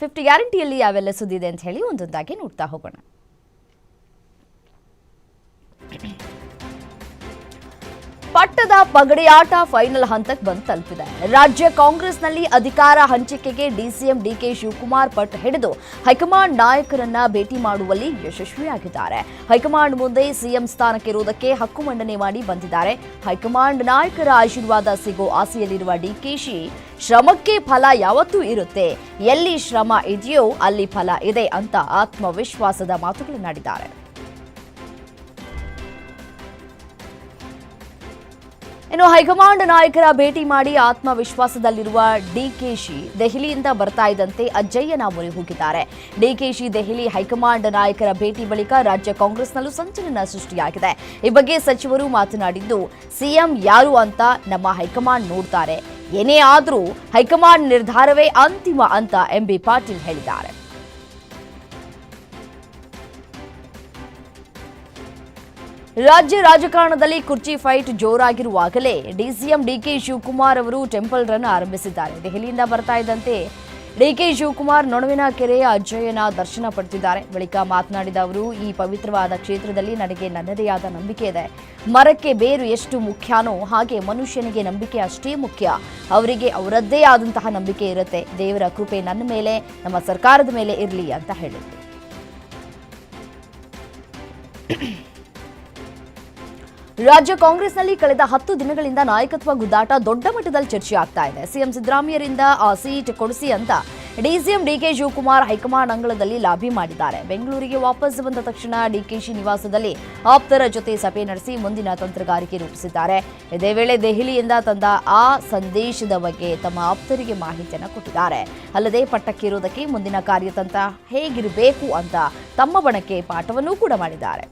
Fifty ಗ್ಯಾರಂಟಿಯಲ್ಲಿ ಯಾವೆಲ್ಲ ಸುದ್ದಿದೆ ಅಂತ ಹೇಳಿ ಒಂದೊಂದಾಗಿ ನೋಡ್ತಾ ಹೋಗೋಣ. ಪಟ್ಟದ ಪಗಡೆಯಾಟ ಫೈನಲ್ ಹಂತಕ್ಕೆ ಬಂದು ತಲುಪಿದೆ. ರಾಜ್ಯ ಕಾಂಗ್ರೆಸ್ನಲ್ಲಿ ಅಧಿಕಾರ ಹಂಚಿಕೆಗೆ ಡಿಸಿಎಂ ಡಿಕೆ ಶಿವಕುಮಾರ್ ಪಟ್ ಹಿಡಿದು ಹೈಕಮಾಂಡ್ ನಾಯಕರನ್ನ ಭೇಟಿ ಮಾಡುವಲ್ಲಿ ಯಶಸ್ವಿಯಾಗಿದ್ದಾರೆ. ಹೈಕಮಾಂಡ್ ಮುಂದೆ ಸಿಎಂ ಸ್ಥಾನಕ್ಕೆ ಇರುವುದಕ್ಕೆ ಹಕ್ಕು ಮಂಡನೆ ಮಾಡಿ ಬಂದಿದ್ದಾರೆ. ಹೈಕಮಾಂಡ್ ನಾಯಕರ ಆಶೀರ್ವಾದ ಸಿಗೋ ಆಸೆಯಲ್ಲಿರುವ ಡಿಕೆಶಿ ಶ್ರಮಕ್ಕೆ ಫಲ ಯಾವತ್ತೂ ಇರುತ್ತೆ. ಎಲ್ಲಿ ಶ್ರಮ ಇದೆಯೋ ಅಲ್ಲಿ ಫಲ ಇದೆ ಅಂತ ಆತ್ಮವಿಶ್ವಾಸದ ಮಾತುಗಳನ್ನಾಡಿದ್ದಾರೆ. ಇನ್ನು ಹೈಕಮಾಂಡ್ ನಾಯಕರ ಭೇಟಿ ಮಾಡಿ ಆತ್ಮವಿಶ್ವಾಸದಲ್ಲಿರುವ ಡಿಕೆಶಿ ದೆಹಲಿಯಿಂದ ಬರ್ತಾ ಇದ್ದಂತೆ ಅಜ್ಜಯ್ಯನ ಮೊರೆ ಹೋಗಿದ್ದಾರೆ. ಡಿಕೆಶಿ ದೆಹಲಿ ಹೈಕಮಾಂಡ್ ನಾಯಕರ ಭೇಟಿ ಬಳಿಕ ರಾಜ್ಯ ಕಾಂಗ್ರೆಸ್ನಲ್ಲೂ ಸಂಚಲನ ಸೃಷ್ಟಿಯಾಗಿದೆ. ಈ ಬಗ್ಗೆ ಸಚಿವರು ಮಾತನಾಡಿದ್ದು, ಸಿಎಂ ಯಾರು ಅಂತ ನಮ್ಮ ಹೈಕಮಾಂಡ್ ನೋಡ್ತಾರೆ. ಏನೇ ಆದರೂ ಹೈಕಮಾಂಡ್ ನಿರ್ಧಾರವೇ ಅಂತಿಮ ಅಂತ ಎಂಬಿ ಪಾಟೀಲ್ ಹೇಳಿದ್ದಾರೆ. ರಾಜ್ಯ ರಾಜಕಾರಣದಲ್ಲಿ ಕುರ್ಚಿ ಫೈಟ್ ಜೋರಾಗಿರುವಾಗಲೇ ಡಿಸಿಎಂ ಡಿಕೆ ಶಿವಕುಮಾರ್ ಅವರು ಟೆಂಪಲ್ ರನ್ ಆರಂಭಿಸಿದ್ದಾರೆ. ದೆಹಲಿಯಿಂದ ಬರ್ತಾ ಇದ್ದಂತೆ ಡಿಕೆ ಶಿವಕುಮಾರ್ ನೊಣವಿನ ಕೆರೆಯ ಅಜ್ಜಯ್ಯನ ದರ್ಶನ ಪಡೆದಿದ್ದಾರೆ. ಬಳಿಕ ಮಾತನಾಡಿದ ಅವರು, ಈ ಪವಿತ್ರವಾದ ಕ್ಷೇತ್ರದಲ್ಲಿ ನನಗೆ ನನ್ನದೇ ಆದ ನಂಬಿಕೆ ಇದೆ. ಮರಕ್ಕೆ ಬೇರು ಎಷ್ಟು ಮುಖ್ಯನೋ ಹಾಗೆ ಮನುಷ್ಯನಿಗೆ ನಂಬಿಕೆ ಅಷ್ಟೇ ಮುಖ್ಯ. ಅವರಿಗೆ ಅವರದ್ದೇ ಆದಂತಹ ನಂಬಿಕೆ ಇರುತ್ತೆ. ದೇವರ ಕೃಪೆ ನನ್ನ ಮೇಲೆ, ನಮ್ಮ ಸರ್ಕಾರದ ಮೇಲೆ ಇರಲಿ ಅಂತ ಹೇಳಿದರು. ರಾಜ್ಯ ಕಾಂಗ್ರೆಸ್ನಲ್ಲಿ ಕಳೆದ ಹತ್ತು ದಿನಗಳಿಂದ ನಾಯಕತ್ವ ಗುದ್ದಾಟ ದೊಡ್ಡ ಮಟ್ಟದಲ್ಲಿ ಚರ್ಚೆ ಆಗ್ತಾ ಇದೆ. ಸಿಎಂ ಸಿದ್ದರಾಮಯ್ಯರಿಂದ ಆ ಸೀಟ್ ಕೊಡಿಸಿ ಅಂತ DCM DK Shivakumar high command ಅಂಗಳದಲ್ಲಿ ಲಾಬಿ ಮಾಡಿದ್ದಾರೆ. ಬೆಂಗಳೂರಿಗೆ ವಾಪಸ್ ಬಂದ ತಕ್ಷಣ ಡಿಕೆಶಿ ನಿವಾಸದಲ್ಲಿ ಆಪ್ತರ ಜೊತೆ ಸಭೆ ನಡೆಸಿ ಮುಂದಿನ ತಂತ್ರಗಾರಿಕೆ ರೂಪಿಸಿದ್ದಾರೆ. ಇದೇ ವೇಳೆ ದೆಹಲಿಯಿಂದ ತಂದ ಆ ಸಂದೇಶದ ಬಗ್ಗೆ ತಮ್ಮ ಆಪ್ತರಿಗೆ ಮಾಹಿತಿಯನ್ನು ಕೊಟ್ಟಿದ್ದಾರೆ. ಅಲ್ಲದೆ ಪಟ್ಟಕ್ಕೇರುವುದಕ್ಕೆ ಮುಂದಿನ ಕಾರ್ಯತಂತ್ರ ಹೇಗಿರಬೇಕು ಅಂತ ತಮ್ಮ ಬಣಕ್ಕೆ ಪಾಠವನ್ನೂ ಕೂಡ ಮಾಡಿದ್ದಾರೆ.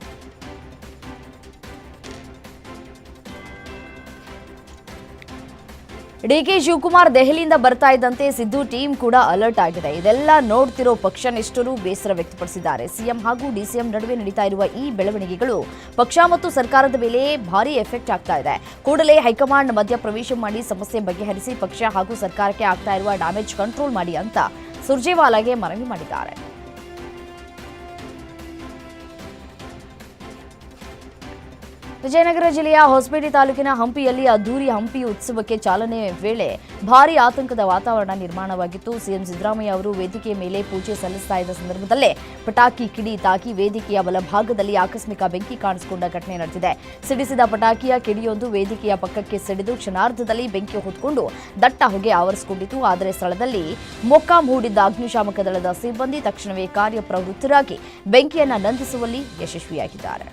ಡಿಕೆ ಶಿವಕುಮಾರ್ ದೆಹಲಿಯಿಂದ ಬರ್ತಾ ಇದ್ದಂತೆ ಸಿದ್ದು ಟೀಮ್ ಕೂಡ ಅಲರ್ಟ್ ಆಗಿದೆ. ಇದೆಲ್ಲ ನೋಡ್ತಿರೋ ಪಕ್ಷ ನಿಷ್ಠರು ಬೇಸರ ವ್ಯಕ್ತಪಡಿಸಿದ್ದಾರೆ. ಸಿಎಂ ಹಾಗೂ ಡಿಸಿಎಂ ನಡುವೆ ನಡೀತಾ ಇರುವ ಈ ಬೆಳವಣಿಗೆಗಳು ಪಕ್ಷ ಮತ್ತು ಸರ್ಕಾರದ ಮೇಲೆ ಭಾರಿ ಎಫೆಕ್ಟ್ ಆಗ್ತಾ ಇದೆ. ಕೂಡಲೇ ಹೈಕಮಾಂಡ್ ಮಧ್ಯ ಪ್ರವೇಶ ಮಾಡಿ ಸಮಸ್ಯೆ ಬಗೆಹರಿಸಿ ಪಕ್ಷ ಹಾಗೂ ಸರ್ಕಾರಕ್ಕೆ ಆಗ್ತಾ ಇರುವ ಡ್ಯಾಮೇಜ್ ಕಂಟ್ರೋಲ್ ಮಾಡಿ ಅಂತ ಸುರ್ಜೇವಾಲಾಗೆ ಮನವಿ ಮಾಡಿದ್ದಾರೆ. ವಿಜಯನಗರ ಜಿಲ್ಲೆಯ ಹೊಸಪೇಟೆ ತಾಲೂಕಿನ ಹಂಪಿಯಲ್ಲಿ ಅದ್ದೂರಿ ಹಂಪಿ ಉತ್ಸವಕ್ಕೆ ಚಾಲನೆ ವೇಳೆ ಭಾರಿ ಆತಂಕದ ವಾತಾವರಣ ನಿರ್ಮಾಣವಾಗಿತ್ತು. ಸಿಎಂ ಸಿದ್ದರಾಮಯ್ಯ ಅವರು ವೇದಿಕೆಯ ಮೇಲೆ ಪೂಜೆ ಸಲ್ಲಿಸ್ತಾ ಇದ್ದ ಸಂದರ್ಭದಲ್ಲೇ ಪಟಾಕಿ ಕಿಡಿ ತಾಕಿ ವೇದಿಕೆಯ ಬಲಭಾಗದಲ್ಲಿ ಆಕಸ್ಮಿಕ ಬೆಂಕಿ ಕಾಣಿಸಿಕೊಂಡ ಘಟನೆ ನಡೆದಿದೆ. ಸಿಡಿಸಿದ ಪಟಾಕಿಯ ಕಿಡಿಯೊಂದು ವೇದಿಕೆಯ ಪಕ್ಕಕ್ಕೆ ಸಿಡಿದು ಕ್ಷಣಾರ್ಧದಲ್ಲಿ ಬೆಂಕಿ ಹೊತ್ಕೊಂಡು ದಟ್ಟ ಹೊಗೆ ಆವರಿಸಿಕೊಂಡಿತು ಆದರೆ ಸ್ಥಳದಲ್ಲಿ ಮೊಕ್ಕಾಂ ಹೂಡಿದ್ದ ಅಗ್ನಿಶಾಮಕ ದಳದ ಸಿಬ್ಬಂದಿ ತಕ್ಷಣವೇ ಕಾರ್ಯಪ್ರವೃತ್ತರಾಗಿ ಬೆಂಕಿಯನ್ನು ನಂದಿಸುವಲ್ಲಿ ಯಶಸ್ವಿಯಾಗಿದ್ದಾರೆ.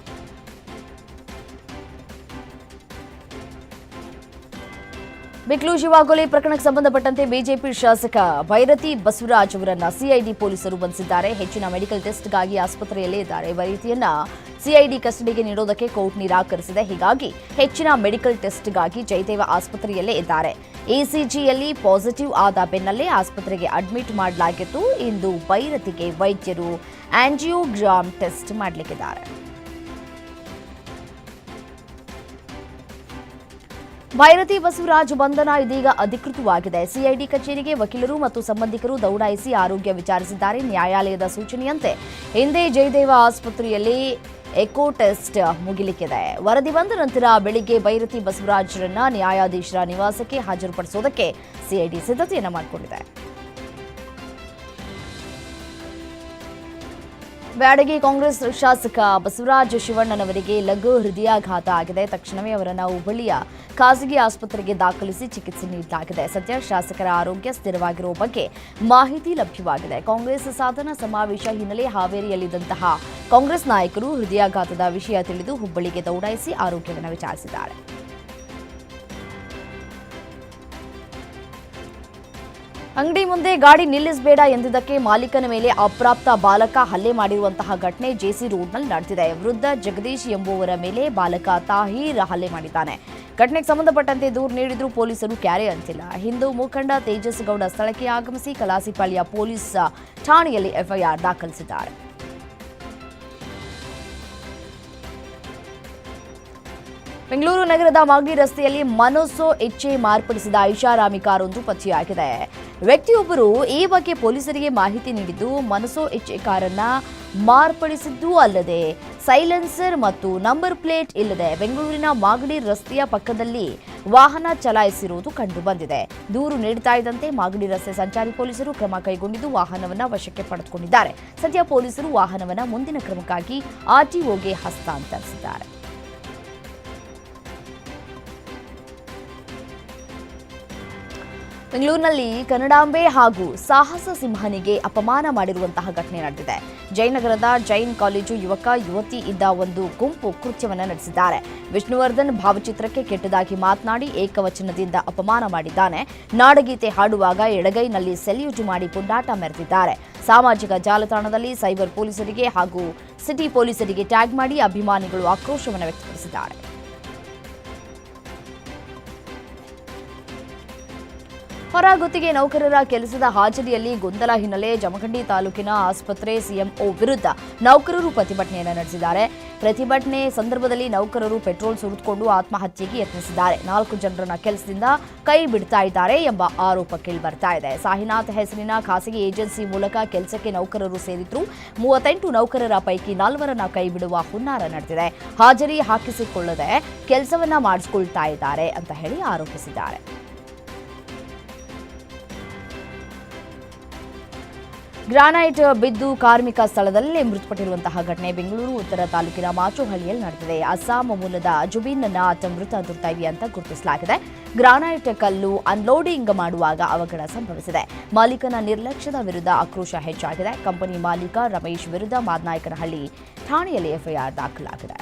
ಬಿಕ್ಲು ಶಿವಾಗೊಲೆ ಪ್ರಕರಣಕ್ಕೆ ಸಂಬಂಧಪಟ್ಟಂತೆ ಬಿಜೆಪಿ ಶಾಸಕ ಭೈರತಿ ಬಸವರಾಜ್ ಅವರನ್ನು ಸಿಐಡಿ ಪೊಲೀಸರು ಬಂಧಿಸಿದ್ದಾರೆ. ಹೆಚ್ಚಿನ ಮೆಡಿಕಲ್ ಟೆಸ್ಟ್ಗಾಗಿ ಆಸ್ಪತ್ರೆಯಲ್ಲೇ ಇದ್ದಾರೆ. ಭೈರತಿಯನ್ನ ಸಿಐಡಿ ಕಸ್ಟಡಿಗೆ ನೀಡೋದಕ್ಕೆ ಕೋರ್ಟ್ ನಿರಾಕರಿಸಿದೆ. ಹೀಗಾಗಿ ಹೆಚ್ಚಿನ ಮೆಡಿಕಲ್ ಟೆಸ್ಟ್ಗಾಗಿ ಜಯದೇವ ಆಸ್ಪತ್ರೆಯಲ್ಲೇ ಇದ್ದಾರೆ. ಎಸಿಜಿಯಲ್ಲಿ ಪಾಸಿಟಿವ್ ಆದ ಬೆನ್ನಲ್ಲೇ ಆಸ್ಪತ್ರೆಗೆ ಅಡ್ಮಿಟ್ ಮಾಡಲಾಗಿತ್ತು. ಇಂದು ಭೈರತಿಗೆ ವೈದ್ಯರು ಆಂಜಿಯೋಗ್ರಾಮ್ ಟೆಸ್ಟ್ ಮಾಡಲಿಕ್ಕಿದ್ದಾರೆ. ಭೈರತಿ ಬಸವರಾಜ್ ಬಂಧನ ಇದೀಗ ಅಧಿಕೃತವಾಗಿದೆ. ಸಿಐಡಿ ಕಚೇರಿಗೆ ವಕೀಲರು ಮತ್ತು ಸಂಬಂಧಿಕರು ದೌಡಾಯಿಸಿ ಆರೋಗ್ಯ ವಿಚಾರಿಸಿದ್ದಾರೆ. ನ್ಯಾಯಾಲಯದ ಸೂಚನೆಯಂತೆ ಹಿಂದೆ ಜಯದೇವ ಆಸ್ಪತ್ರೆಯಲ್ಲಿ ಎಕೋ ಟೆಸ್ಟ್ ಮುಗಿಲಿಕ್ಕಿದೆ. ವರದಿ ಬಂದ ನಂತರ ಬೆಳಿಗ್ಗೆ ಭೈರತಿ ಬಸವರಾಜ್ರನ್ನ ನ್ಯಾಯಾಧೀಶರ ನಿವಾಸಕ್ಕೆ ಹಾಜರುಪಡಿಸುವುದಕ್ಕೆ ಸಿಐಡಿ ಸಿದ್ಧತೆಯನ್ನು ಮಾಡಿಕೊಂಡಿದೆ. ಬ್ಯಾಡಗಿ ಕಾಂಗ್ರೆಸ್ ಶಾಸಕ ಬಸವರಾಜ ಶಿವಣ್ಣನವರಿಗೆ ಲಘು ಹೃದಯಾಘಾತ ಆಗಿದೆ. ತಕ್ಷಣವೇ ಅವರನ್ನು ಹುಬ್ಬಳ್ಳಿಯ ಖಾಸಗಿ ಆಸ್ಪತ್ರೆಗೆ ದಾಖಲಿಸಿ ಚಿಕಿತ್ಸೆ ನೀಡಲಾಗಿದೆ. ಸದ್ಯ ಶಾಸಕರ ಆರೋಗ್ಯ ಸ್ಥಿರವಾಗಿರುವ ಬಗ್ಗೆ ಮಾಹಿತಿ ಲಭ್ಯವಾಗಿದೆ. ಕಾಂಗ್ರೆಸ್ ಸಾಧನ ಸಮಾವೇಶ ಹಿನ್ನೆಲೆ ಹಾವೇರಿಯಲ್ಲಿದ್ದಂತಹ ಕಾಂಗ್ರೆಸ್ ನಾಯಕರು ಹೃದಯಾಘಾತದ ವಿಷಯ ತಿಳಿದು ಹುಬ್ಬಳ್ಳಿಗೆ ದೌಡಾಯಿಸಿ ಆರೋಗ್ಯವನ್ನು ವಿಚಾರಿಸಿದ್ದಾರೆ. ಅಂಗಡಿ ಮುಂದೆ ಗಾಡಿ ನಿಲ್ಲಿಸಬೇಡ ಎಂದಿದ್ದಕ್ಕೆ ಮಾಲೀಕನ ಮೇಲೆ ಅಪ್ರಾಪ್ತ ಬಾಲಕ ಹಲ್ಲೆ ಮಾಡಿರುವಂತಹ ಘಟನೆ ಜೆಸಿ ರೋಡ್ನಲ್ಲಿ ನಡೆದಿದೆ. ವೃದ್ಧ ಜಗದೀಶ್ ಎಂಬುವರ ಮೇಲೆ ಬಾಲಕ ತಾಹೀರ್ ಹಲ್ಲೆ ಮಾಡಿದ್ದಾನೆ. ಘಟನೆಗೆ ಸಂಬಂಧಪಟ್ಟಂತೆ ದೂರು ನೀಡಿದ್ರು ಪೊಲೀಸರು ಕ್ಯಾರೆ ಅಂತಿಲ್ಲ. ಹಿಂದೂ ಮುಖಂಡ ತೇಜಸ್ ಗೌಡ ಸ್ಥಳಕ್ಕೆ ಆಗಮಿಸಿ ಕಲಾಸಿಪಾಳ್ಯ ಪೊಲೀಸ್ ಠಾಣೆಯಲ್ಲಿ ಎಫ್ಐಆರ್ ದಾಖಲಿಸಿದ್ದಾರೆ. ಬೆಂಗಳೂರು ನಗರದ ಮಾಗಡಿ ರಸ್ತೆಯಲ್ಲಿ ಮನಸ್ಸೋ ಹೆಚ್ಚೆ ಮಾರ್ಪಡಿಸಿದ ಐಷಾರಾಮಿ ಕಾರೊಂದು ಪತ್ತೆಯಾಗಿದೆ ವ್ಯಕ್ತಿಯೊಬ್ಬರು ಈ ಬಗ್ಗೆ ಪೊಲೀಸರಿಗೆ ಮಾಹಿತಿ ನೀಡಿದ್ದು ಮನಸೋ ಹೆಚ್ಚೆ ಕಾರನ್ನ ಮಾರ್ಪಡಿಸಿದ್ದೂ ಅಲ್ಲದೆ, ಸೈಲೆನ್ಸರ್ ಮತ್ತು ನಂಬರ್ ಪ್ಲೇಟ್ ಇಲ್ಲದೆ ಬೆಂಗಳೂರಿನ ಮಾಗಡಿ ರಸ್ತೆಯ ಪಕ್ಕದಲ್ಲಿ ವಾಹನ ಚಲಾಯಿಸಿರುವುದು ಕಂಡುಬಂದಿದೆ. ದೂರು ನೀಡುತ್ತಾ ಇದ್ದಂತೆ ಮಾಗಡಿ ರಸ್ತೆ ಸಂಚಾರಿ ಪೊಲೀಸರು ಕ್ರಮ ಕೈಗೊಂಡಿದ್ದು, ವಾಹನವನ್ನ ವಶಕ್ಕೆ ಪಡೆದುಕೊಂಡಿದ್ದಾರೆ. ಸದ್ಯ ಪೊಲೀಸರು ವಾಹನವನ್ನ ಮುಂದಿನ ಕ್ರಮಕ್ಕಾಗಿ ಆರ್ಟಿಒಗೆ ಹಸ್ತಾಂತರಿಸಿದ್ದಾರೆ. ಬೆಂಗಳೂರಿನಲ್ಲಿ ಕನ್ನಡಾಂಬೆ ಹಾಗೂ ಸಾಹಸ ಸಿಂಹನಿಗೆ ಅಪಮಾನ ಮಾಡಿರುವಂತಹ ಘಟನೆ ನಡೆದಿದೆ. ಜಯನಗರದ ಜೈನ್ ಕಾಲೇಜು ಯುವಕ, ಯುವತಿ ಇದ್ದ ಒಂದು ಗುಂಪು ಕೃತ್ಯವನ್ನು ನಡೆಸಿದ್ದಾರೆ. ವಿಷ್ಣುವರ್ಧನ್ ಭಾವಚಿತ್ರಕ್ಕೆ ಕೆಟ್ಟದಾಗಿ ಮಾತನಾಡಿ ಏಕವಚನದಿಂದ ಅಪಮಾನ ಮಾಡಿದ್ದಾನೆ. ನಾಡಗೀತೆ ಹಾಡುವಾಗ ಎಡಗೈನಲ್ಲಿ ಸೆಲ್ಯೂಟ್ ಮಾಡಿ ಪುಂಡಾಟ ಮೆರೆದಿದ್ದಾರೆ. ಸಾಮಾಜಿಕ ಜಾಲತಾಣದಲ್ಲಿ ಸೈಬರ್ ಪೊಲೀಸರಿಗೆ ಹಾಗೂ ಸಿಟಿ ಪೊಲೀಸರಿಗೆ ಟ್ಯಾಗ್ ಮಾಡಿ ಅಭಿಮಾನಿಗಳು ಆಕ್ರೋಶವನ್ನು ವ್ಯಕ್ತಪಡಿಸಿದ್ದಾರೆ. ಹೊರಗುತ್ತಿಗೆ ನೌಕರರ ಕೆಲಸದ ಹಾಜರಿಯಲ್ಲಿ ಗೊಂದಲ ಹಿನ್ನೆಲೆ ಜಮಖಂಡಿ ತಾಲೂಕಿನ ಆಸ್ಪತ್ರೆ ಸಿಎಂಒ ವಿರುದ್ಧ ನೌಕರರು ಪ್ರತಿಭಟನೆಯನ್ನು ನಡೆಸಿದ್ದಾರೆ. ಪ್ರತಿಭಟನೆ ಸಂದರ್ಭದಲ್ಲಿ ನೌಕರರು ಪೆಟ್ರೋಲ್ ಸುರಿದುಕೊಂಡು ಆತ್ಮಹತ್ಯೆಗೆ ಯತ್ನಿಸಿದ್ದಾರೆ. ನಾಲ್ಕು ಜನರನ್ನ ಕೆಲಸದಿಂದ ಕೈ ಬಿಡ್ತಾ ಇದ್ದಾರೆ ಎಂಬ ಆರೋಪ ಕೇಳಿಬರ್ತಾ ಇದೆ. ಸಾಹಿನಾಥ್ ಹೆಸರಿನ ಖಾಸಗಿ ಏಜೆನ್ಸಿ ಮೂಲಕ ಕೆಲಸಕ್ಕೆ ನೌಕರರು ಸೇರಿದ್ರು ಮೂವತ್ತೆಂಟು ನೌಕರರ ಪೈಕಿ ನಾಲ್ವರನ್ನ ಕೈ ಬಿಡುವ ಹುನ್ನಾರ ನಡೆದಿದೆ. ಹಾಜರಿ ಹಾಕಿಸಿಕೊಳ್ಳದೆ ಕೆಲಸವನ್ನ ಮಾಡಿಸಿಕೊಳ್ತಾ ಇದ್ದಾರೆ ಅಂತ ಹೇಳಿ ಆರೋಪಿಸಿದ್ದಾರೆ. ಗ್ರಾನೈಟ್ ಬಿದ್ದು ಕಾರ್ಮಿಕ ಸ್ಥಳದಲ್ಲೇ ಮೃತಪಟ್ಟಿರುವಂತಹ ಘಟನೆ ಬೆಂಗಳೂರು, ಉತ್ತರ ತಾಲೂಕಿನ ಮಾಚುಹಳ್ಳಿಯಲ್ಲಿ ನಡೆದಿದೆ. ಅಸ್ಸಾಂ ಮೂಲದ ಜುಬಿನ್ ನಾಥ್ ಮೃತ ದುರ್ದೈವಿ ಅಂತ ಗುರುತಿಸಲಾಗಿದೆ. ಗ್ರಾನೈಟ್ ಕಲ್ಲು ಅನ್ಲೋಡಿಂಗ್ ಮಾಡುವಾಗ ಅವಘಡ ಸಂಭವಿಸಿದೆ. ಮಾಲೀಕನ ನಿರ್ಲಕ್ಷ್ಯದ ವಿರುದ್ಧ ಆಕ್ರೋಶ ಹೆಚ್ಚಾಗಿದೆ. ಕಂಪನಿ ಮಾಲೀಕ ರಮೇಶ್ ವಿರುದ್ಧ ಮಾದನಾಯಕನಹಳ್ಳಿ ಠಾಣೆಯಲ್ಲಿ ಎಫ್ಐಆರ್ ದಾಖಲಾಗಿದೆ.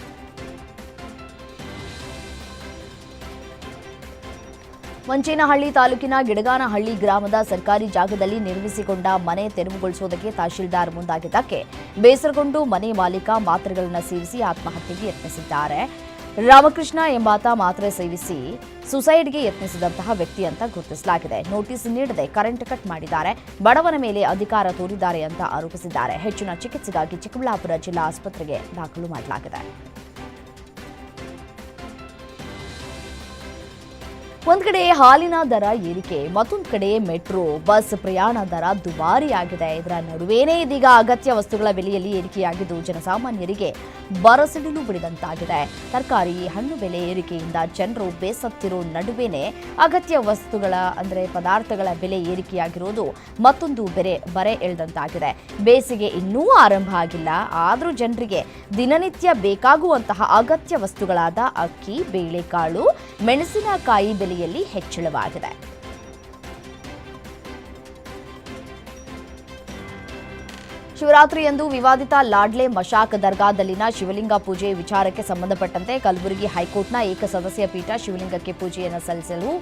ಮಂಚೇನಹಳ್ಳಿ ತಾಲೂಕಿನ ಗಿಡಗಾನಹಳ್ಳಿ ಗ್ರಾಮದ ಸರ್ಕಾರಿ ಜಾಗದಲ್ಲಿ ನಿರ್ಮಿಸಿಕೊಂಡ ಮನೆ ತೆರವುಗೊಳಿಸುವುದಕ್ಕೆ ತಹಶೀಲ್ದಾರ್ ಮುಂದಾಗಿದ್ದಕ್ಕೆ ಬೇಸರಗೊಂಡು ಮನೆ ಮಾಲೀಕ ಮಾತ್ರೆಗಳನ್ನು ಸೇವಿಸಿ ಆತ್ಮಹತ್ಯೆಗೆ ಯತ್ನಿಸಿದ್ದಾರೆ. ರಾಮಕೃಷ್ಣ ಎಂಬಾತ ಮಾತ್ರೆ ಸೇವಿಸಿ ಸುಸೈಡ್ಗೆ ಯತ್ನಿಸಿದಂತಹ ವ್ಯಕ್ತಿ ಅಂತ ಗುರುತಿಸಲಾಗಿದೆ. ನೋಟಿಸ್ ನೀಡದೆ ಕರೆಂಟ್ ಕಟ್ ಮಾಡಿದ್ದಾರೆ. ಬಡವನ ಮೇಲೆ ಅಧಿಕಾರ ತೋರಿದ್ದಾರೆ ಅಂತ ಆರೋಪಿಸಿದ್ದಾರೆ. ಹೆಚ್ಚಿನ ಚಿಕಿತ್ಸೆಗಾಗಿ ಚಿಕ್ಕಬಳ್ಳಾಪುರ ಜಿಲ್ಲಾ ಆಸ್ಪತ್ರೆಗೆ ದಾಖಲು ಮಾಡಲಾಗಿದೆ. ಒಂದ್ ಕಡೆ ಹಾಲಿನ ದರ ಏರಿಕೆ, ಮತ್ತೊಂದು ಕಡೆ ಮೆಟ್ರೋ, ಬಸ್ ಪ್ರಯಾಣ ದರ ದುಬಾರಿಯಾಗಿದೆ. ಇದರ ನಡುವೆನೇ ಇದೀಗ ಅಗತ್ಯ ವಸ್ತುಗಳ ಬೆಲೆಯಲ್ಲಿ ಏರಿಕೆಯಾಗಿದ್ದು, ಜನಸಾಮಾನ್ಯರಿಗೆ ಬರಸಿಡಿಲು ಬಿಡಿದಂತಾಗಿದೆ. ತರಕಾರಿ, ಹಣ್ಣು ಬೆಲೆ ಏರಿಕೆಯಿಂದ ಜನರು ಬೇಸತ್ತಿರೋ ನಡುವೆನೇ ಅಗತ್ಯ ವಸ್ತುಗಳ, ಅಂದ್ರೆ ಪದಾರ್ಥಗಳ ಬೆಲೆ ಏರಿಕೆಯಾಗಿರೋದು ಮತ್ತೊಂದು ಬೆರೆ, ಬರೆ ಎಳೆದಂತಾಗಿದೆ. ಬೇಸಿಗೆ ಇನ್ನೂ ಆರಂಭ ಆಗಿಲ್ಲ. ಆದರೂ ಜನರಿಗೆ ದಿನನಿತ್ಯ ಬೇಕಾಗುವಂತಹ ಅಗತ್ಯ ವಸ್ತುಗಳಾದ ಅಕ್ಕಿ, ಬೇಳೆಕಾಳು, ಮೆಣಸಿನಕಾಯಿ ಬೆಲೆಯಲ್ಲಿ ಹೆಚ್ಚಳವಾಗಿದೆ. ಶಿವರಾತ್ರಿಯಂದು ವಿವಾದಿತ ಲಾಡ್ಲೆ ಮಶಾಕ್ ದರ್ಗಾದಲ್ಲಿನ ಶಿವಲಿಂಗ ಪೂಜೆ ವಿಚಾರಕ್ಕೆ ಸಂಬಂಧಪಟ್ಟಂತೆ ಕಲಬುರಗಿ ಹೈಕೋರ್ಟ್ನ ಏಕಸದಸ್ಯ ಪೀಠ ಶಿವಲಿಂಗಕ್ಕೆ ಪೂಜೆಯನ್ನು ಸಲ್ಲಿಸಲು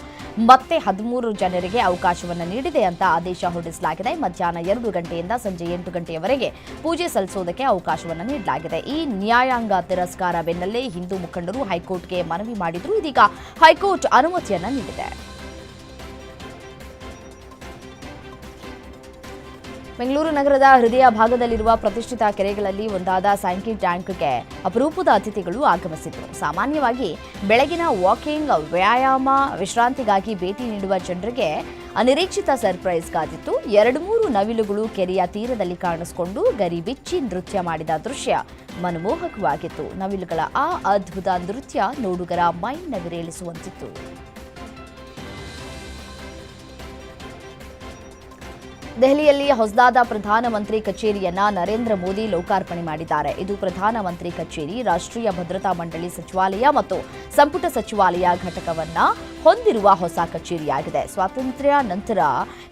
ಮತ್ತೆ ಹದಿಮೂರು ಜನರಿಗೆ ಅವಕಾಶವನ್ನು ನೀಡಿದೆ ಅಂತ ಆದೇಶ ಹೊರಡಿಸಲಾಗಿದೆ. ಮಧ್ಯಾಹ್ನ ಎರಡು ಗಂಟೆಯಿಂದ ಸಂಜೆ ಎಂಟು ಗಂಟೆಯವರೆಗೆ ಪೂಜೆ ಸಲ್ಲಿಸುವುದಕ್ಕೆ ಅವಕಾಶವನ್ನು ನೀಡಲಾಗಿದೆ. ಈ ನ್ಯಾಯಾಂಗ ತಿರಸ್ಕಾರ ಬೆನ್ನಲ್ಲೇ ಹಿಂದೂ ಮುಖಂಡರು ಹೈಕೋರ್ಟ್ಗೆ ಮನವಿ ಮಾಡಿದ್ರು. ಇದೀಗ ಹೈಕೋರ್ಟ್ ಅನುಮತಿಯನ್ನು ನೀಡಿದೆ. ಬೆಂಗಳೂರು ನಗರದ ಹೃದಯ ಭಾಗದಲ್ಲಿರುವ ಪ್ರತಿಷ್ಠಿತ ಕೆರೆಗಳಲ್ಲಿ ಒಂದಾದ ಸ್ಯಾಂಕಿ ಟ್ಯಾಂಕ್ಗೆ ಅಪರೂಪದ ಅತಿಥಿಗಳು ಆಗಮಿಸಿದ್ರು ಸಾಮಾನ್ಯವಾಗಿ ಬೆಳಗಿನ ವಾಕಿಂಗ್, ವ್ಯಾಯಾಮ, ವಿಶ್ರಾಂತಿಗಾಗಿ ಭೇಟಿ ನೀಡುವ ಜನರಿಗೆ ಅನಿರೀಕ್ಷಿತ ಸರ್ಪ್ರೈಸ್ ಕಾದಿತ್ತು. ಎರಡು ಮೂರು ನವಿಲುಗಳು ಕೆರೆಯ ತೀರದಲ್ಲಿ ಕಾಣಿಸಿಕೊಂಡು ಗರಿ ಬಿಚ್ಚಿ ನೃತ್ಯ ಮಾಡಿದ ದೃಶ್ಯ ಮನಮೋಹಕವಾಗಿತ್ತು. ನವಿಲುಗಳ ಆ ಅದ್ಭುತ ನೃತ್ಯ ನೋಡುಗರ ಮೈ ನವಿರೇಳಿಸುವಂತಿತ್ತು ದೆಹಲಿಯಲ್ಲಿ ಹೊಸದಾದ ಪ್ರಧಾನಮಂತ್ರಿ ಕಚೇರಿಯನ್ನ ನರೇಂದ್ರ ಮೋದಿ ಲೋಕಾರ್ಪಣೆ ಮಾಡಿದ್ದಾರೆ. ಇದು ಪ್ರಧಾನಮಂತ್ರಿ ಕಚೇರಿ, ರಾಷ್ಟ್ರೀಯ ಭದ್ರತಾ ಮಂಡಳಿ ಸಚಿವಾಲಯ ಮತ್ತು ಸಂಪುಟ ಸಚಿವಾಲಯ ಘಟಕವನ್ನ ಹೊಂದಿರುವ ಹೊಸ ಕಚೇರಿಯಾಗಿದೆ. ಸ್ವಾತಂತ್ರ್ಯ ನಂತರ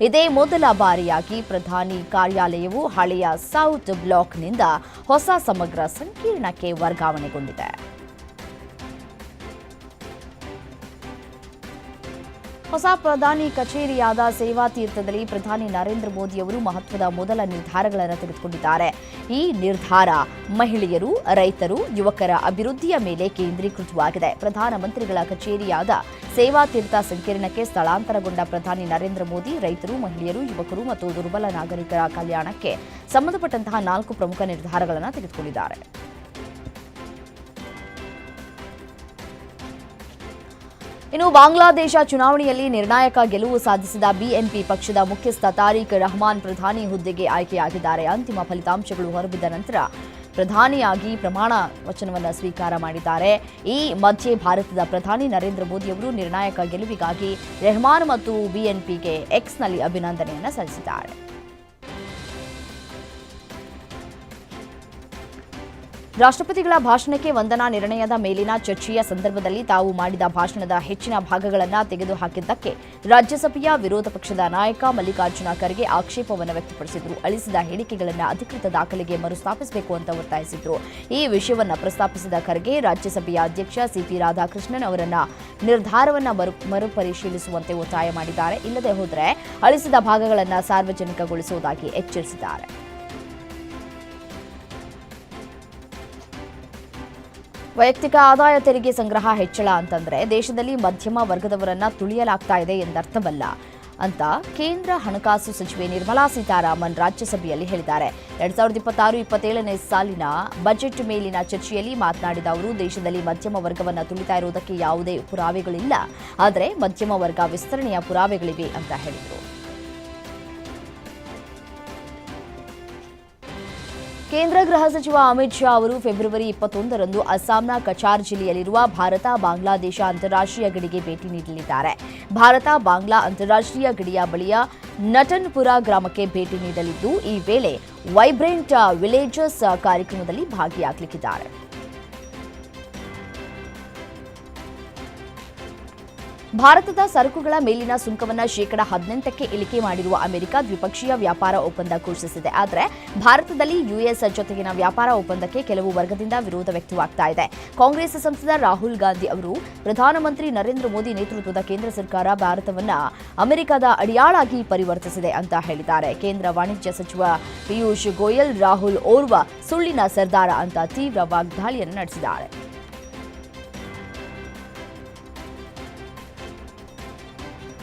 ಇದೇ ಮೊದಲ ಬಾರಿಯಾಗಿ ಪ್ರಧಾನಿ ಕಾರ್ಯಾಲಯವು ಹಳೆಯ ಸೌತ್ ಬ್ಲಾಕ್ನಿಂದ ಹೊಸ ಸಮಗ್ರ ಸಂಕೀರ್ಣಕ್ಕೆ ವರ್ಗಾವಣೆಗೊಂಡಿದೆ. ಹೊಸ ಪ್ರಧಾನಿ ಕಚೇರಿಯಾದ ಸೇವಾ ತೀರ್ಥದಲ್ಲಿ ಪ್ರಧಾನಿ ನರೇಂದ್ರ ಮೋದಿಯವರು ಮಹತ್ವದ ಮೊದಲ ನಿರ್ಧಾರಗಳನ್ನು ತೆಗೆದುಕೊಂಡಿದ್ದಾರೆ. ಈ ನಿರ್ಧಾರ ಮಹಿಳೆಯರು, ರೈತರು, ಯುವಕರ ಅಭಿವೃದ್ಧಿಯ ಮೇಲೆ ಕೇಂದ್ರೀಕೃತವಾಗಿದೆ. ಪ್ರಧಾನಮಂತ್ರಿಗಳ ಕಚೇರಿಯಾದ ಸೇವಾ ತೀರ್ಥ ಸಂಕೀರ್ಣಕ್ಕೆ ಸ್ಥಳಾಂತರಗೊಂಡ ಪ್ರಧಾನಿ ನರೇಂದ್ರ ಮೋದಿ, ರೈತರು, ಮಹಿಳೆಯರು, ಯುವಕರು ಮತ್ತು ದುರ್ಬಲ ನಾಗರಿಕರ ಕಲ್ಯಾಣಕ್ಕೆ ಸಂಬಂಧಪಟ್ಟಂತಹ ನಾಲ್ಕು ಪ್ರಮುಖ ನಿರ್ಧಾರಗಳನ್ನು ತೆಗೆದುಕೊಂಡಿದ್ದಾರೆ. ಇನ್ನು ಬಾಂಗ್ಲಾದೇಶ ಚುನಾವಣೆಯಲ್ಲಿ ನಿರ್ಣಾಯಕ ಗೆಲುವು ಸಾಧಿಸಿದ ಬಿಎಂಪಿ ಪಕ್ಷದ ಮುಖ್ಯಸ್ಥ ತಾರಿಕ್ ರಹಮಾನ್ ಪ್ರಧಾನಿ ಹುದ್ದೆಗೆ ಆಯ್ಕೆಯಾಗಿದ್ದಾರೆ. ಅಂತಿಮ ಫಲಿತಾಂಶಗಳು ಹೊರಬಿದ್ದ ನಂತರ ಪ್ರಧಾನಿಯಾಗಿ ಪ್ರಮಾಣ ವಚನವನ್ನು ಸ್ವೀಕಾರ ಮಾಡಿದ್ದಾರೆ. ಈ ಮಧ್ಯೆ ಭಾರತದ ಪ್ರಧಾನಿ ನರೇಂದ್ರ ಮೋದಿಯವರು ನಿರ್ಣಾಯಕ ಗೆಲುವಿಗಾಗಿ ರೆಹಮಾನ್ ಮತ್ತು ಬಿಎನ್ಪಿಗೆ ಎಕ್ಸ್ನಲ್ಲಿ ಅಭಿನಂದನೆಯನ್ನು ಸಲ್ಲಿಸಿದ್ದಾರೆ. ರಾಷ್ಟ್ರಪತಿಗಳ ಭಾಷಣಕ್ಕೆ ವಂದನಾ ನಿರ್ಣಯದ ಮೇಲಿನ ಚರ್ಚೆಯ ಸಂದರ್ಭದಲ್ಲಿ ತಾವು ಮಾಡಿದ ಭಾಷಣದ ಹೆಚ್ಚಿನ ಭಾಗಗಳನ್ನು ತೆಗೆದುಹಾಕಿದ್ದಕ್ಕೆ ರಾಜ್ಯಸಭೆಯ ವಿರೋಧ ಪಕ್ಷದ ನಾಯಕ ಮಲ್ಲಿಕಾರ್ಜುನ ಖರ್ಗೆ ಆಕ್ಷೇಪವನ್ನು ವ್ಯಕ್ತಪಡಿಸಿದರು. ಅಳಿಸಿದ ಹೇಳಿಕೆಗಳನ್ನು ಅಧಿಕೃತ ದಾಖಲೆಗೆ ಮರುಸ್ಥಾಪಿಸಬೇಕು ಅಂತ ಒತ್ತಾಯಿಸಿದ್ರು. ಈ ವಿಷಯವನ್ನು ಪ್ರಸ್ತಾಪಿಸಿದ ಖರ್ಗೆ ರಾಜ್ಯಸಭೆಯ ಅಧ್ಯಕ್ಷ ಸಿಪಿ ರಾಧಾಕೃಷ್ಣನ್ ಅವರನ್ನ ನಿರ್ಧಾರವನ್ನು ಮರು ಮರುಪರಿಶೀಲಿಸುವಂತೆ ಒತ್ತಾಯ ಮಾಡಿದ್ದಾರೆ. ಇಲ್ಲದೆ ಹೋದರೆ ಅಳಿಸಿದ ಭಾಗಗಳನ್ನು ಸಾರ್ವಜನಿಕಗೊಳಿಸುವುದಾಗಿ ಎಚ್ಚರಿಸಿದ್ದಾರೆ. ವೈಯಕ್ತಿಕ ಆದಾಯ ತೆರಿಗೆ ಸಂಗ್ರಹ ಹೆಚ್ಚಳ ಅಂತಂದ್ರೆ ದೇಶದಲ್ಲಿ ಮಧ್ಯಮ ವರ್ಗದವರನ್ನ ತುಳಿಯಲಾಗ್ತಾ ಇದೆ ಎಂದರ್ಥವಲ್ಲ ಅಂತ ಕೇಂದ್ರ ಹಣಕಾಸು ಸಚಿವೆ ನಿರ್ಮಲಾ ಸೀತಾರಾಮನ್ ರಾಜ್ಯಸಭೆಯಲ್ಲಿ ಹೇಳಿದ್ದಾರೆ. ಎರಡ್ ಸಾವಿರದ ಇಪ್ಪತ್ತಾರು, ಇಪ್ಪತ್ತೇಳನೇ ಸಾಲಿನ ಬಜೆಟ್ ಮೇಲಿನ ಚರ್ಚೆಯಲ್ಲಿ ಮಾತನಾಡಿದ ಅವರು, ದೇಶದಲ್ಲಿ ಮಧ್ಯಮ ವರ್ಗವನ್ನು ತುಳಿತಾ ಇರುವುದಕ್ಕೆ ಯಾವುದೇ ಪುರಾವೆಗಳಿಲ್ಲ. ಆದರೆ ಮಧ್ಯಮ ವರ್ಗ ವಿಸ್ತರಣೆಯ ಪುರಾವೆಗಳಿವೆ ಅಂತ ಹೇಳಿದರು. ಕೇಂದ್ರ ಗೃಹ ಸಚಿವ ಅಮಿತ್ ಶಾ ಅವರು ಫೆಬ್ರವರಿ ಇಪ್ಪತ್ತೊಂದರಂದು ಅಸ್ಸಾಂನ ಕಚಾರ್ ಜಿಲ್ಲೆಯಲ್ಲಿರುವ ಭಾರತ ಬಾಂಗ್ಲಾದೇಶ ಅಂತಾರಾಷ್ಟ್ರೀಯ ಗಡಿಗೆ ಭೇಟಿ ನೀಡಲಿದ್ದಾರೆ. ಭಾರತ ಬಾಂಗ್ಲಾ ಅಂತಾರಾಷ್ಟ್ರೀಯ ಗಡಿಯ ಬಳಿಯ ನಟನ್ಪುರ ಗ್ರಾಮಕ್ಕೆ ಭೇಟಿ ನೀಡಲಿದ್ದು, ಈ ವೇಳೆ ವೈಬ್ರೆಂಟ್ ವಿಲೇಜಸ್ ಕಾರ್ಯಕ್ರಮದಲ್ಲಿ ಭಾಗಿಯಾಗಲಿದ್ದಾರೆ ಭಾರತದ ಸರಕುಗಳ ಮೇಲಿನ ಸುಂಕವನ್ನು ಶೇಕಡ ಹದಿನೆಂಟಕ್ಕೆ ಇಳಿಕೆ ಮಾಡಿರುವ ಅಮೆರಿಕ ದ್ವಿಪಕ್ಷೀಯ ವ್ಯಾಪಾರ ಒಪ್ಪಂದ ಘೋಷಿಸಿದೆ. ಆದರೆ ಭಾರತದಲ್ಲಿ ಯುಎಸ್ ಜೊತೆಗಿನ ವ್ಯಾಪಾರ ಒಪ್ಪಂದಕ್ಕೆ ಕೆಲವು ವರ್ಗದಿಂದ ವಿರೋಧ ವ್ಯಕ್ತವಾಗ್ತಾ ಇದೆ. ಕಾಂಗ್ರೆಸ್ ಸಂಸದ ರಾಹುಲ್ ಗಾಂಧಿ ಅವರು ಪ್ರಧಾನಮಂತ್ರಿ ನರೇಂದ್ರ ಮೋದಿ ನೇತೃತ್ವದ ಕೇಂದ್ರ ಸರ್ಕಾರ ಭಾರತವನ್ನ ಅಮೆರಿಕದ ಅಡಿಯಾಳಾಗಿ ಪರಿವರ್ತಿಸಿದೆ ಅಂತ ಹೇಳಿದ್ದಾರೆ. ಕೇಂದ್ರ ವಾಣಿಜ್ಯ ಸಚಿವ ಪಿಯೂಷ್ ಗೋಯಲ್, ರಾಹುಲ್ ಓರ್ವ ಸುಳ್ಳಿನ ಸರ್ದಾರ ಅಂತ ತೀವ್ರ ವಾಗ್ದಾಳಿಯನ್ನು ನಡೆಸಿದ್ದಾರೆ.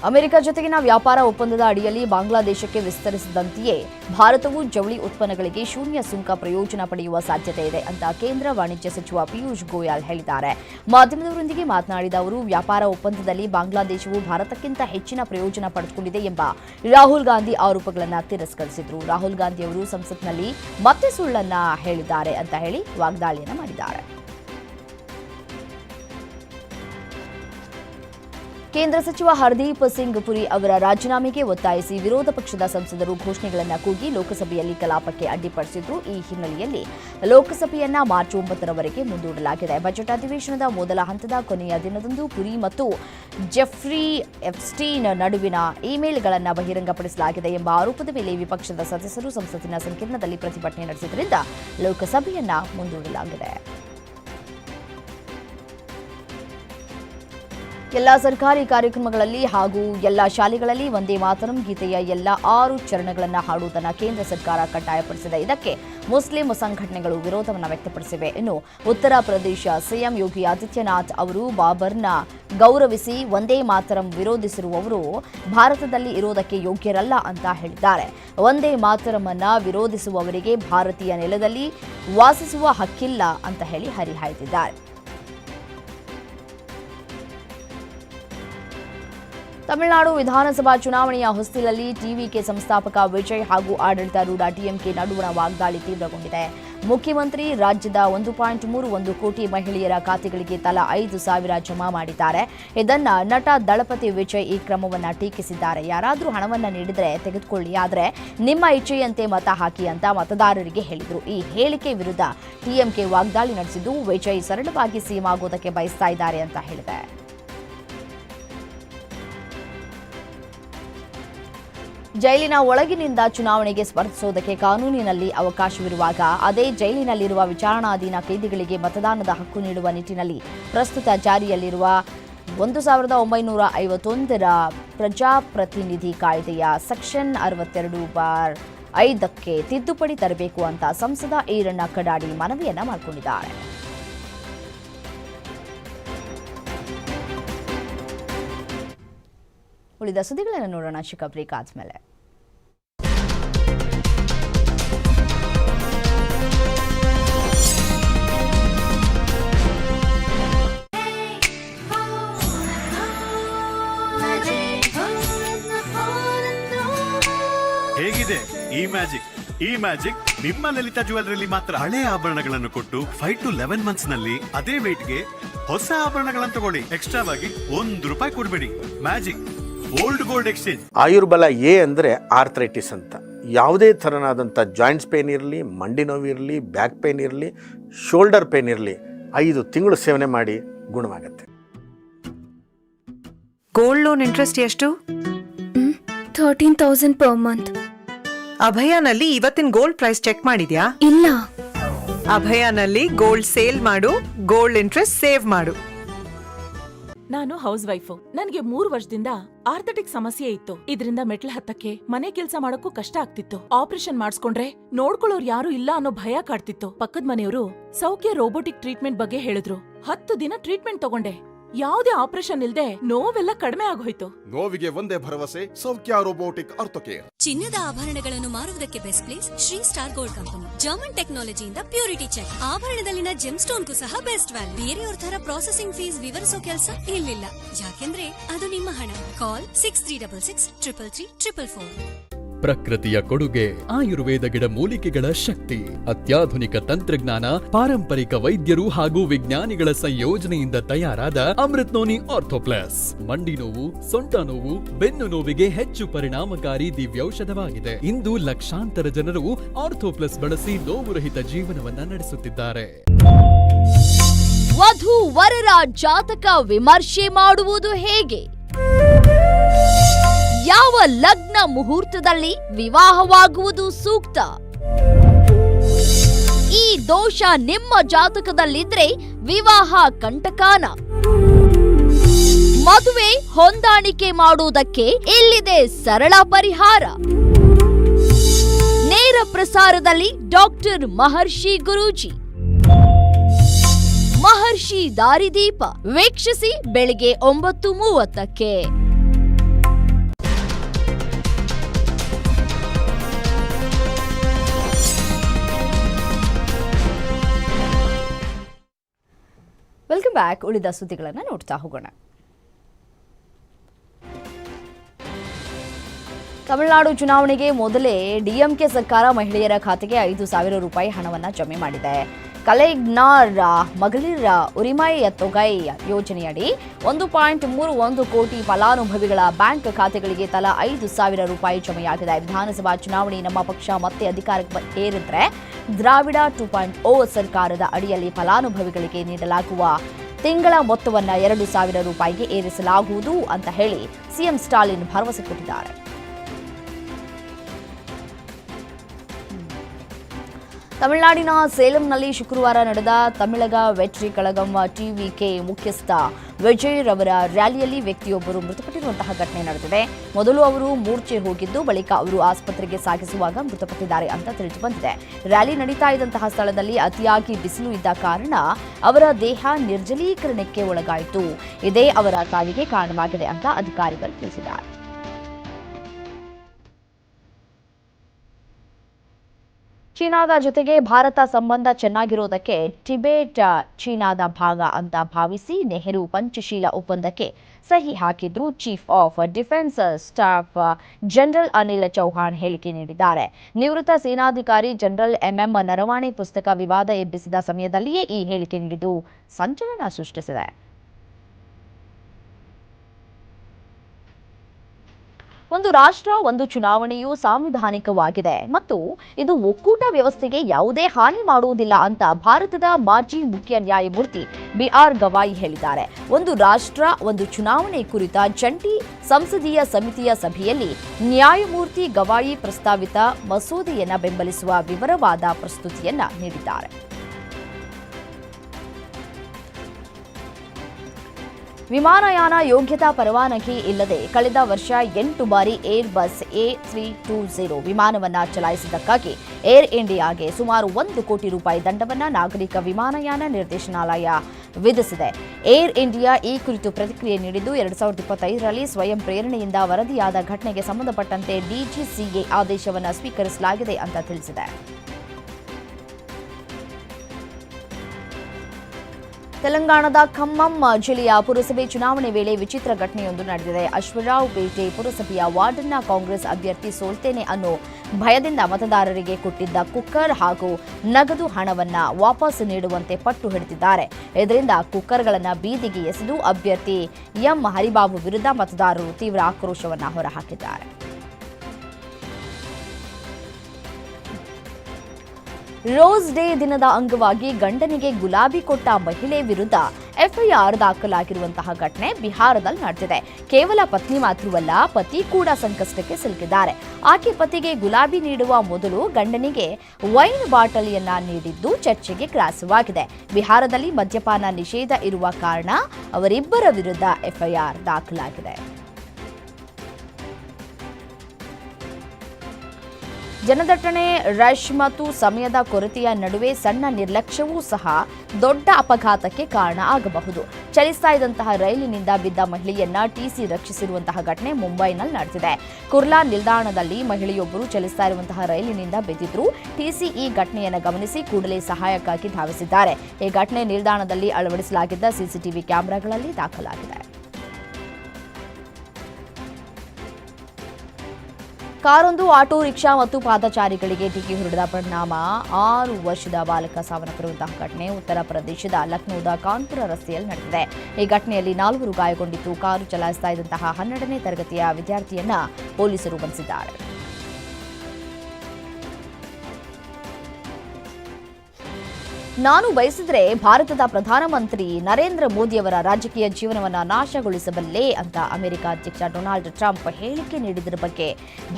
ಅಮೆರಿಕ ಜೊತೆಗಿನ ವ್ಯಾಪಾರ ಒಪ್ಪಂದದ ಅಡಿಯಲ್ಲಿ ಬಾಂಗ್ಲಾದೇಶಕ್ಕೆ ವಿಸ್ತರಿಸಿದಂತೆಯೇ ಭಾರತವು ಜವಳಿ ಉತ್ಪನ್ನಗಳಿಗೆ ಶೂನ್ಯ ಸುಂಕ ಪ್ರಯೋಜನ ಪಡೆಯುವ ಸಾಧ್ಯತೆ ಇದೆ ಅಂತ ಕೇಂದ್ರ ವಾಣಿಜ್ಯ ಸಚಿವ ಪಿಯೂಷ್ ಗೋಯಲ್ ಹೇಳಿದ್ದಾರೆ. ಮಾಧ್ಯಮದವರೊಂದಿಗೆ ಮಾತನಾಡಿದ ಅವರು, ವ್ಯಾಪಾರ ಒಪ್ಪಂದದಲ್ಲಿ ಬಾಂಗ್ಲಾದೇಶವು ಭಾರತಕ್ಕಿಂತ ಹೆಚ್ಚಿನ ಪ್ರಯೋಜನ ಪಡೆದುಕೊಂಡಿದೆ ಎಂಬ ರಾಹುಲ್ ಗಾಂಧಿ ಆರೋಪಗಳನ್ನು ತಿರಸ್ಕರಿಸಿದರು. ರಾಹುಲ್ ಗಾಂಧಿ ಅವರು ಸಂಸತ್ನಲ್ಲಿ ಮತ್ತೆ ಸುಳ್ಳನ್ನ ಹೇಳಿದ್ದಾರೆ ಅಂತ ಹೇಳಿ ವಾಗ್ದಾಳಿಯನ್ನು ಮಾಡಿದ್ದಾರೆ. ಕೇಂದ್ರ ಸಚಿವ ಹರ್ದೀಪ್ ಸಿಂಗ್ ಪುರಿ ಅವರ ರಾಜೀನಾಮೆಗೆ ಒತ್ತಾಯಿಸಿ ವಿರೋಧ ಪಕ್ಷದ ಸಂಸದರು ಘೋಷಣೆಗಳನ್ನು ಕೂಗಿ ಲೋಕಸಭೆಯಲ್ಲಿ ಕಲಾಪಕ್ಕೆ ಅಡ್ಡಿಪಡಿಸಿದ್ರು. ಈ ಹಿನ್ನೆಲೆಯಲ್ಲಿ ಲೋಕಸಭೆಯನ್ನ ಮಾರ್ಚ್ ಒಂಬತ್ತರವರೆಗೆ ಮುಂದೂಡಲಾಗಿದೆ. ಬಜೆಟ್ ಅಧಿವೇಶನದ ಮೊದಲ ಹಂತದ ಕೊನೆಯ ದಿನದಂದು ಪುರಿ ಮತ್ತು ಜೆಫ್ರಿ ಎಫ್ಸ್ಟೀನ್ ನಡುವಿನ ಇಮೇಲ್ಗಳನ್ನು ಬಹಿರಂಗಪಡಿಸಲಾಗಿದೆ ಎಂಬ ಆರೋಪದ ಮೇಲೆ ವಿಪಕ್ಷದ ಸದಸ್ಯರು ಸಂಸತ್ತಿನ ಸಂಕೀರ್ಣದಲ್ಲಿ ಪ್ರತಿಭಟನೆ ನಡೆಸಿದ್ದರಿಂದ ಲೋಕಸಭೆಯನ್ನ ಮುಂದೂಡಲಾಗಿದೆ. ಎಲ್ಲ ಸರ್ಕಾರಿ ಕಾರ್ಯಕ್ರಮಗಳಲ್ಲಿ ಹಾಗೂ ಎಲ್ಲ ಶಾಲೆಗಳಲ್ಲಿ ಒಂದೇ ಮಾತರಂ ಗೀತೆಯ ಎಲ್ಲ ಆರು ಚರಣಗಳನ್ನು ಹಾಡುವುದನ್ನು ಕೇಂದ್ರ ಸರ್ಕಾರ ಕಡ್ಡಾಯಪಡಿಸಿದೆ. ಇದಕ್ಕೆ ಮುಸ್ಲಿಂ ಸಂಘಟನೆಗಳು ವಿರೋಧವನ್ನು ವ್ಯಕ್ತಪಡಿಸಿವೆ. ಇನ್ನು ಉತ್ತರ ಪ್ರದೇಶ ಸಿಎಂ ಯೋಗಿ ಆದಿತ್ಯನಾಥ್ ಅವರು ಬಾಬರ್ನ ಗೌರವಿಸಿ ಒಂದೇ ಮಾತರಂ ವಿರೋಧಿಸಿರುವವರು ಭಾರತದಲ್ಲಿ ಇರೋದಕ್ಕೆ ಯೋಗ್ಯರಲ್ಲ ಅಂತ ಹೇಳಿದ್ದಾರೆ. ಒಂದೇ ಮಾತರಮನ್ನ ವಿರೋಧಿಸುವವರಿಗೆ ಭಾರತೀಯ ನೆಲದಲ್ಲಿ ವಾಸಿಸುವ ಹಕ್ಕಿಲ್ಲ ಅಂತ ಹೇಳಿ ಹರಿಹಾಯ್ದಿದ್ದಾರೆ. ತಮಿಳುನಾಡು ವಿಧಾನಸಭಾ ಚುನಾವಣೆಯ ಹೊಸ್ತಿಲಲ್ಲಿ ಟಿವಿಕೆ ಸಂಸ್ಥಾಪಕ ವಿಜಯ್ ಹಾಗೂ ಆಡಳಿತಾರೂಢ ಡಿಎಂಕೆ ನಡುವಣ ವಾಗ್ದಾಳಿ ತೀವ್ರಗೊಂಡಿದೆ. ಮುಖ್ಯಮಂತ್ರಿ ರಾಜ್ಯದ ಒಂದು ಪಾಯಿಂಟ್ ಮೂರು ಒಂದು ಕೋಟಿ ಮಹಿಳೆಯರ ಖಾತೆಗಳಿಗೆ ತಲಾ ಐದು ಸಾವಿರ ಜಮಾ ಮಾಡಿದ್ದಾರೆ. ಇದನ್ನ ನಟ ದಳಪತಿ ವಿಜಯ್ ಈ ಕ್ರಮವನ್ನು ಟೀಕಿಸಿದ್ದಾರೆ. ಯಾರಾದರೂ ಹಣವನ್ನ ನೀಡಿದರೆ ತೆಗೆದುಕೊಳ್ಳಿ. ಆದರೆ ನಿಮ್ಮ ಇಚ್ಛೆಯಂತೆ ಮತ ಹಾಕಿ ಅಂತ ಮತದಾರರಿಗೆ ಹೇಳಿದರು. ಈ ಹೇಳಿಕೆ ವಿರುದ್ಧ ಟಿಎಂಕೆ ವಾಗ್ದಾಳಿ ನಡೆಸಿದ್ದು ವಿಜಯ್ ಸರಳವಾಗಿ ಸಿಎಂ ಆಗೋದಕ್ಕೆ ಬಯಸ್ತಾ ಇದ್ದಾರೆ ಅಂತ ಹೇಳಿದೆ. ಜೈಲಿನ ಒಳಗಿನಿಂದ ಚುನಾವಣೆಗೆ ಸ್ಪರ್ಧಿಸುವುದಕ್ಕೆ ಕಾನೂನಿನಲ್ಲಿ ಅವಕಾಶವಿರುವಾಗ ಅದೇ ಜೈಲಿನಲ್ಲಿರುವ ವಿಚಾರಣಾಧೀನ ಕೈದಿಗಳಿಗೆ ಮತದಾನದ ಹಕ್ಕು ನೀಡುವ ನಿಟ್ಟಿನಲ್ಲಿ ಪ್ರಸ್ತುತ ಜಾರಿಯಲ್ಲಿರುವ ಒಂದು ಸಾವಿರದ ಒಂಬೈನೂರ ಐವತ್ತೊಂದರ ಪ್ರಜಾಪ್ರತಿನಿಧಿ ಕಾಯ್ದೆಯ ಸೆಕ್ಷನ್ ಅರವತ್ತೆರಡು ಬಾರ್ ಐದಕ್ಕೆ ತಿದ್ದುಪಡಿ ತರಬೇಕು ಅಂತ ಸಂಸದ ಈರಣ್ಣ ಕಡಾಡಿ ಮನವಿಯನ್ನ ಮಾಡಿಕೊಂಡಿದ್ದಾರೆ. ಉಳಿದ ಸುದ್ದಿಗಳನ್ನು ನೋಡೋಣ ಚಿಕ್ಕ ಬ್ರೇಕ್ ಆದ್ಮೇಲೆ. ಹೇಗಿದೆ ಈ ಮ್ಯಾಜಿಕ್? ಈ ಮ್ಯಾಜಿಕ್ ನಿಮ್ಮ ಲಲಿತಾ ಜುವೆಲ್ಲರಿ ಮಾತ್ರ. ಹಳೆ ಆಭರಣಗಳನ್ನು ಕೊಟ್ಟು ಫೈವ್ ಟು ಲೆವೆನ್ ಮಂತ್ಸ್ನಲ್ಲಿ ಅದೇ ವೇಟ್ಗೆ ಹೊಸ ಆಭರಣಗಳನ್ನು ತಗೊಳ್ಳಿ. ಎಕ್ಸ್ಟ್ರಾ ಆಗಿ ಒಂದು ರೂಪಾಯಿ ಕೊಡಬೇಡಿ. Magic old gold exchange Ayurbala A ಅಂದರೆ ಆರ್ಥ್ರೈಟಿಸ್ ಅಂತ. ಯಾವುದೇ ಥರನಾದಂಥ ಜಾಯಿಂಟ್ಸ್ ಪೇನ್ ಇರಲಿ ಮಂಡಿ ನೋವು ಇರಲಿ ಬ್ಯಾಕ್ ಪೇನ್ ಇರಲಿ ಶೋಲ್ಡರ್ ಪೇನ್ ಇರಲಿ ಐದು ತಿಂಗಳು ಸೇವನೆ ಮಾಡಿ ಗುಣವಾಗುತ್ತೆ. ಗೋಲ್ಡ್ ಲೋನ್ ಇಂಟ್ರೆಸ್ಟ್ ಎಷ್ಟು? ಥರ್ಟೀನ್ ತೌಸಂಡ್ ಪರ್ ಮಂತ್ ಅಭಯಾನಲ್ಲಿ ಇವತ್ತಿನ ಗೋಲ್ಡ್ ಪ್ರೈಸ್ ಚೆಕ್ ಮಾಡಿದ್ಯಾ? ಇಲ್ಲ. ಅಭಯಾನಲ್ಲಿ ಗೋಲ್ಡ್ ಸೇಲ್ ಮಾಡು ಗೋಲ್ಡ್ ಇಂಟ್ರೆಸ್ಟ್ ಸೇವ್ ಮಾಡು. ನಾನು ಹೌಸ್ ವೈಫ್ ನನಗೆ ಮೂರು ವರ್ಷದಿಂದ ಆರ್ಥಟಿಕ್ ಸಮಸ್ಯೆ ಇತ್ತು. ಇದರಿಂದ ಮೆಟ್ಲ ಹತ್ತಕ್ಕೆ ಮನೆ ಕೆಲಸ ಮಾಡಕ್ಕೂ ಕಷ್ಟ ಆಗ್ತಿತ್ತು. ಆಪರೇಷನ್ ಮಾಡಿಸ್ಕೊಂಡ್ರೆ ನೋಡ್ಕೊಳ್ಳೋರ್ ಯಾರು ಇಲ್ಲ ಅನ್ನೋ ಭಯ ಕಾಡ್ತಿತ್ತು. ಪಕ್ಕದ ಮನೆಯವರು ಸೌಖ್ಯ ರೋಬೋಟಿಕ್ ಟ್ರೀಟ್ಮೆಂಟ್ ಬಗ್ಗೆ ಹೇಳಿದ್ರು. ಹತ್ತು ದಿನ ಟ್ರೀಟ್ಮೆಂಟ್ ತಗೊಂಡೆ. ಯಾವ್ದೇ ಆಪರೇಷನ್ ಇಲ್ದೆ ನೋವೆಲ್ಲ ಕಡಿಮೆ ಆಗೋಯ್ತು. ನೋವಿಗೆ ಒಂದೇ ಭರವಸೆ ಸೌಖ್ಯ ರೋಬೋಟಿಕ್ ಆರ್ಥೋಕೇರ್. ಚಿನ್ನದ ಆಭರಣಗಳನ್ನು ಮಾರುವುದಕ್ಕೆ best place Shri star gold company. German ಟೆಕ್ನಾಲಜಿಯಿಂದ purity check. ಆಭರಣದಲ್ಲಿನ ಜೆಮ್ ಸ್ಟೋನ್ ಸಹ ಬೆಸ್ಟ್ ವ್ಯಾಲ್ಯೂ. ಬೇರೆಯವ್ರ ತರ ಪ್ರಾಸೆಸಿಂಗ್ ಫೀಸ್ ವಿವರಿಸೋ ಕೆಲಸ ಇಲ್ಲಿಲ್ಲ. ಯಾಕೆಂದ್ರೆ ಅದು ನಿಮ್ಮ ಹಣ. Call six three double six triple three triple four ಪ್ರಕೃತಿಯ ಕೊಡುಗೆ, ಆಯುರ್ವೇದ ಗಿಡ ಮೂಲಿಕೆಗಳ ಶಕ್ತಿ, ಅತ್ಯಾಧುನಿಕ ತಂತ್ರಜ್ಞಾನ, ಪಾರಂಪರಿಕ ವೈದ್ಯರು ಹಾಗೂ ವಿಜ್ಞಾನಿಗಳ ಸಂಯೋಜನೆಯಿಂದ ತಯಾರಾದ ಅಮೃತ್ ನೋನಿ ಆರ್ಥೋಪ್ಲಸ್. ಮಂಡಿ ನೋವು, ಸೊಂಟ ನೋವು, ಬೆನ್ನು ನೋವಿಗೆ ಹೆಚ್ಚು ಪರಿಣಾಮಕಾರಿ ದಿವ್ಯೌಷಧವಾಗಿದೆ. ಇಂದು ಲಕ್ಷಾಂತರ ಜನರು ಆರ್ಥೋಪ್ಲಸ್ ಬಳಸಿ ನೋವುರಹಿತ ಜೀವನವನ್ನ ನಡೆಸುತ್ತಿದ್ದಾರೆ. ವಧು ವರರ ಜಾತಕ ವಿಮರ್ಶೆ ಮಾಡುವುದು ಹೇಗೆ? ಯಾವ ಲಗ್ನ ಮುಹೂರ್ತದಲ್ಲಿ ವಿವಾಹವಾಗುವುದು ಸೂಕ್ತ? ಈ ದೋಷ ನಿಮ್ಮ ಜಾತಕದಲ್ಲಿದ್ರೆ ವಿವಾಹ ಕಂಟಕಾನ. ಮದುವೆ ಹೊಂದಾಣಿಕೆ ಮಾಡುವುದಕ್ಕೆ ಇಲ್ಲಿದೆ ಸರಳ ಪರಿಹಾರ. ನೇರ ಪ್ರಸಾರದಲ್ಲಿ ಡಾಕ್ಟರ್ ಮಹರ್ಷಿ ಗುರೂಜಿ. ಮಹರ್ಷಿ ದಾರಿದೀಪ. ವೀಕ್ಷಿಸಿ ಬೆಳಿಗ್ಗೆ ಒಂಬತ್ತು ಮೂವತ್ತಕ್ಕೆ. ಬ್ಯಾಕ್ ಉಳಿದ ಸುದ್ದಿಗಳನ್ನು ನೋಡ್ತಾ ಹೋಗೋಣ. ತಮಿಳುನಾಡು ಚುನಾವಣೆಗೆ ಮೊದಲೇ ಡಿಎಂಕೆ ಸರ್ಕಾರ ಮಹಿಳೆಯರ ಖಾತೆಗೆ ಐದು ಸಾವಿರ ರೂಪಾಯಿ ಹಣವನ್ನು ಜಮೆ ಮಾಡಿದೆ. ಕಲೆಗ್ನಾರ್ ಮಗಳಿರ ಉರಿಮೈ ತೊಗೈ ಯೋಜನೆಯಡಿ ಒಂದು ಪಾಯಿಂಟ್ ಮೂರು ಒಂದು ಕೋಟಿ ಫಲಾನುಭವಿಗಳ ಬ್ಯಾಂಕ್ ಖಾತೆಗಳಿಗೆ ತಲಾ ಐದು ಸಾವಿರ ರೂಪಾಯಿ ಜಮೆಯಾಗಿದೆ. ವಿಧಾನಸಭಾ ಚುನಾವಣೆ ನಮ್ಮ ಪಕ್ಷ ಮತ್ತೆ ಅಧಿಕಾರಕ್ಕೆ ಏರಿದ್ರೆ ದ್ರಾವಿಡ ಟೂ ಪಾಯಿಂಟ್ ಓ ಸರ್ಕಾರದ ಅಡಿಯಲ್ಲಿ ಫಲಾನುಭವಿಗಳಿಗೆ ನೀಡಲಾಗುವ ತಿಂಗಳ ಮೊತ್ತವನ್ನು ಎರಡು ಸಾವಿರ ರೂಪಾಯಿಗೆ ಏರಿಸಲಾಗುವುದು ಅಂತ ಹೇಳಿ ಸಿಎಂ ಸ್ಟಾಲಿನ್ ಭರವಸೆ ಕೊಟ್ಟಿದ್ದಾರೆ. ತಮಿಳುನಾಡಿನ ಸೇಲಂನಲ್ಲಿ ಶುಕ್ರವಾರ ನಡೆದ ತಮಿಳಗ ವೆಟ್ರಿ ಕಳಗಂ ಟಿವಿಕೆ ಮುಖ್ಯಸ್ಥ ವಿಜಯ್ ರವರ ರ್ಯಾಲಿಯಲ್ಲಿ ವ್ಯಕ್ತಿಯೊಬ್ಬರು ಮೃತಪಟ್ಟಿರುವಂತಹ ಘಟನೆ ನಡೆದಿದೆ. ಮೊದಲು ಅವರು ಮೂರ್ಛೆ ಹೋಗಿದ್ದು, ಬಳಿಕ ಅವರು ಆಸ್ಪತ್ರೆಗೆ ಸಾಗಿಸುವಾಗ ಮೃತಪಟ್ಟಿದ್ದಾರೆ ಅಂತ ತಿಳಿದು ಬಂದಿದೆ ರ್ಯಾಲಿ ನಡೀತಾ ಇದ್ದಂತಹ ಸ್ಥಳದಲ್ಲಿ ಅತಿಯಾಗಿ ಬಿಸಿಲು ಇದ್ದ ಕಾರಣ ಅವರ ದೇಹ ನಿರ್ಜಲೀಕರಣಕ್ಕೆ ಒಳಗಾಯಿತು. ಇದೇ ಅವರ ಸಾವಿಗೆ ಕಾರಣವಾಗಿದೆ ಅಂತ ಅಧಿಕಾರಿಗಳು ತಿಳಿಸಿದ್ದಾರೆ. ಚೀನಾದ ಜೊತೆಗೆ ಭಾರತ ಸಂಬಂಧ ಚೆನ್ನಾಗಿರೋದಕ್ಕೆ ಟಿಬೆಟ್ ಚೀನಾದ ಭಾಗ ಅಂತ ಭಾವಿಸಿ ನೆಹರು ಪಂಚಶೀಲ ಒಪ್ಪಂದಕ್ಕೆ ಸಹಿ ಹಾಕಿದ್ರು chief of defence staff general Anil Chauhan ಹೇಳಿಕೆ ನೀಡಿದ್ದಾರೆ. ನಿವೃತ್ತ ಸೇನಾಧಿಕಾರಿ ಜನರಲ್ ಎಂಎಂ ನರವಾಣೆ ಪುಸ್ತಕ ವಿವಾದ ಎಬ್ಬಿಸಿದ ಸಮಯದಲ್ಲಿಯೇ ಈ ಹೇಳಿಕೆ ನೀಡಿದ್ದು ಸಂಚಲನ ಸೃಷ್ಟಿಸಿದೆ. ಒಂದು ರಾಷ್ಟ್ರ, ಒಂದು ಚುನಾವಣೆಯು ಸಾಂವಿಧಾನಿಕವಾಗಿದೆ. ಮತ್ತು ಇದು ಒಕ್ಕೂಟ ವ್ಯವಸ್ಥೆಗೆ ಯಾವುದೇ ಹಾನಿ ಮಾಡುವುದಿಲ್ಲ ಅಂತ ಭಾರತದ ಮಾಜಿ ಮುಖ್ಯ ನ್ಯಾಯಮೂರ್ತಿ ಬಿ ಆರ್ ಗವಾಯಿ ಹೇಳಿದ್ದಾರೆ. ಒಂದು ರಾಷ್ಟ್ರ, ಒಂದು ಚುನಾವಣೆ ಕುರಿತ ಜಂಟಿ ಸಂಸದೀಯ ಸಮಿತಿಯ ಸಭೆಯಲ್ಲಿ ನ್ಯಾಯಮೂರ್ತಿ ಗವಾಯಿ ಪ್ರಸ್ತಾವಿತ ಮಸೂದೆಯನ್ನು ಬೆಂಬಲಿಸುವ ವಿವರವಾದ ಪ್ರಸ್ತುತಿಯನ್ನ ನೀಡಿದ್ದಾರೆ. ವಿಮಾನಯಾನ ಯೋಗ್ಯತಾ ಪರವಾನಗಿ ಇಲ್ಲದೆ ಕಳೆದ ವರ್ಷ ಎಂಟು ಬಾರಿ Airbus A three two zero ವಿಮಾನವನ್ನು ಚಲಾಯಿಸಿದ್ದಕ್ಕಾಗಿ ಏರ್ ಇಂಡಿಯಾಗೆ ಸುಮಾರು ಒಂದು ಕೋಟಿ ರೂಪಾಯಿ ದಂಡವನ್ನು ನಾಗರಿಕ ವಿಮಾನಯಾನ ನಿರ್ದೇಶನಾಲಯ ವಿಧಿಸಿದೆ. ಏರ್ ಇಂಡಿಯಾ ಈ ಕುರಿತು ಪ್ರತಿಕ್ರಿಯೆ ನೀಡಿದ್ದು, ಎರಡ್ ಸಾವಿರದ ಇಪ್ಪತ್ತೈದರಲ್ಲಿ ಸ್ವಯಂ ಪ್ರೇರಣೆಯಿಂದ ವರದಿಯಾದ ಘಟನೆಗೆ ಸಂಬಂಧಪಟ್ಟಂತೆ ಡಿಜಿಸಿಎ ಆದೇಶವನ್ನು ಸ್ವೀಕರಿಸಲಾಗಿದೆ ಅಂತ ತಿಳಿಸಿದೆ. ತೆಲಂಗಾಣದ ಖಮ್ಮಂ ಜಿಲ್ಲೆಯ ಪುರಸಭೆ ಚುನಾವಣೆ ವೇಳೆ ವಿಚಿತ್ರ ಘಟನೆಯೊಂದು ನಡೆದಿದೆ. ಅಶ್ವರಾವ್ ಪೇಟೆ ಪುರಸಭೆಯ ವಾರ್ಡ್ನ ಕಾಂಗ್ರೆಸ್ ಅಭ್ಯರ್ಥಿ ಸೋಲ್ತೇನೆ ಅನ್ನೋ ಭಯದಿಂದ ಮತದಾರರಿಗೆ ಕೊಟ್ಟಿದ್ದ ಕುಕ್ಕರ್ ಹಾಗೂ ನಗದು ಹಣವನ್ನ ವಾಪಸ್ ನೀಡುವಂತೆ ಪಟ್ಟು ಹಿಡಿದಿದ್ದಾರೆ. ಇದರಿಂದ ಕುಕ್ಕರ್ಗಳನ್ನು ಬೀದಿಗೆ ಎಸೆದು ಅಭ್ಯರ್ಥಿ ಎಂ. ಹರಿಬಾಬು ವಿರುದ್ಧ ಮತದಾರರು ತೀವ್ರ ಆಕ್ರೋಶವನ್ನು ಹೊರಹಾಕಿದ್ದಾರೆ. ರೋಸ್ ಡೇ ದಿನದ ಅಂಗವಾಗಿ ಗಂಡನಿಗೆ ಗುಲಾಬಿ ಕೊಟ್ಟ ಮಹಿಳೆ ವಿರುದ್ಧ ಎಫ್ಐಆರ್ ದಾಖಲಾಗಿರುವಂತಹ ಘಟನೆ ಬಿಹಾರದಲ್ಲಿ ನಡೆದಿದೆ. ಕೇವಲ ಪತ್ನಿ ಮಾತ್ರವಲ್ಲ, ಪತಿ ಕೂಡ ಸಂಕಷ್ಟಕ್ಕೆ ಸಿಲುಕಿದ್ದಾರೆ. ಆಕೆ ಪತಿಗೆ ಗುಲಾಬಿ ನೀಡುವ ಮೊದಲು ಗಂಡನಿಗೆ ವೈನ್ ಬಾಟಲಿಯನ್ನ ನೀಡಿದ್ದು ಚರ್ಚೆಗೆ ಗ್ರಾಸವಾಗಿದೆ. ಬಿಹಾರದಲ್ಲಿ ಮದ್ಯಪಾನ ನಿಷೇಧ ಇರುವ ಕಾರಣ ಅವರಿಬ್ಬರ ವಿರುದ್ಧ ಎಫ್ಐಆರ್ ದಾಖಲಾಗಿದೆ. ಜನದಟ್ಟಣೆ ರಶ್ ಮತ್ತು ಸಮಯದ ಕೊರತೆಯ ನಡುವೆ ಸಣ್ಣ ನಿರ್ಲಕ್ಷ್ಯವೂ ಸಹ ದೊಡ್ಡ ಅಪಘಾತಕ್ಕೆ ಕಾರಣ ಆಗಬಹುದು. ಚಲಿಸ್ತಾ ಇದ್ದಂತಹ ರೈಲಿನಿಂದ ಬಿದ್ದ ಮಹಿಳೆಯನ್ನ ಟಿಸಿ ರಕ್ಷಿಸಿರುವಂತಹ ಘಟನೆ ಮುಂಬೈನಲ್ಲಿ ನಡೆದಿದೆ. ಕುರ್ಲಾ ನಿಲ್ದಾಣದಲ್ಲಿ ಮಹಿಳೆಯೊಬ್ಬರು ಚಲಿಸ್ತಾ ಇರುವಂತಹ ರೈಲಿನಿಂದ ಬಿದ್ದಿದ್ರು. ಟಿಸಿ ಈ ಘಟನೆಯನ್ನು ಗಮನಿಸಿ ಕೂಡಲೇ ಸಹಾಯಕ್ಕಾಗಿ ಧಾವಿಸಿದ್ದಾರೆ. ಈ ಘಟನೆ ನಿಲ್ದಾಣದಲ್ಲಿ ಅಳವಡಿಸಲಾಗಿದ್ದ ಸಿಸಿಟಿವಿ ಕ್ಯಾಮೆರಾಗಳಲ್ಲಿ ದಾಖಲಾಗಿದೆ. ಕಾರೊಂದು, ಆಟೋ, ರಿಕ್ಷಾ ಮತ್ತು ಪಾದಚಾರಿಗಳಿಗೆ ಡಿಕ್ಕಿ ಹೊಡೆದ ಪರಿಣಾಮ ಆರು ವರ್ಷದ ಬಾಲಕ ಸಾವನ್ನಪ್ಪಿರುವಂತಹ ಘಟನೆ ಉತ್ತರ ಪ್ರದೇಶದ ಲಕ್ನೋದ ಕಾನ್ಪುರ ರಸ್ತೆಯಲ್ಲಿ ನಡೆದಿದೆ. ಈ ಘಟನೆಯಲ್ಲಿ ನಾಲ್ವರು ಗಾಯಗೊಂಡಿದ್ದು, ಕಾರು ಚಲಾಯಿಸ್ತಾ ಇದ್ದಂತಹ ಹನ್ನೆರಡನೇ ತರಗತಿಯ ವಿದ್ಯಾರ್ಥಿಯನ್ನ ಪೊಲೀಸರು ಬಂಧಿಸಿದ್ದಾರೆ. ನಾನು ಬಯಸಿದ್ರೆ ಭಾರತದ ಪ್ರಧಾನಮಂತ್ರಿ ನರೇಂದ್ರ ಮೋದಿಯವರ ರಾಜಕೀಯ ಜೀವನವನ್ನು ನಾಶಗೊಳಿಸಬಲ್ಲೆ ಅಂತ ಅಮೆರಿಕ ಅಧ್ಯಕ್ಷ ಡೊನಾಲ್ಡ್ ಟ್ರಂಪ್ ಹೇಳಿಕೆ ನೀಡಿದ್ರ ಬಗ್ಗೆ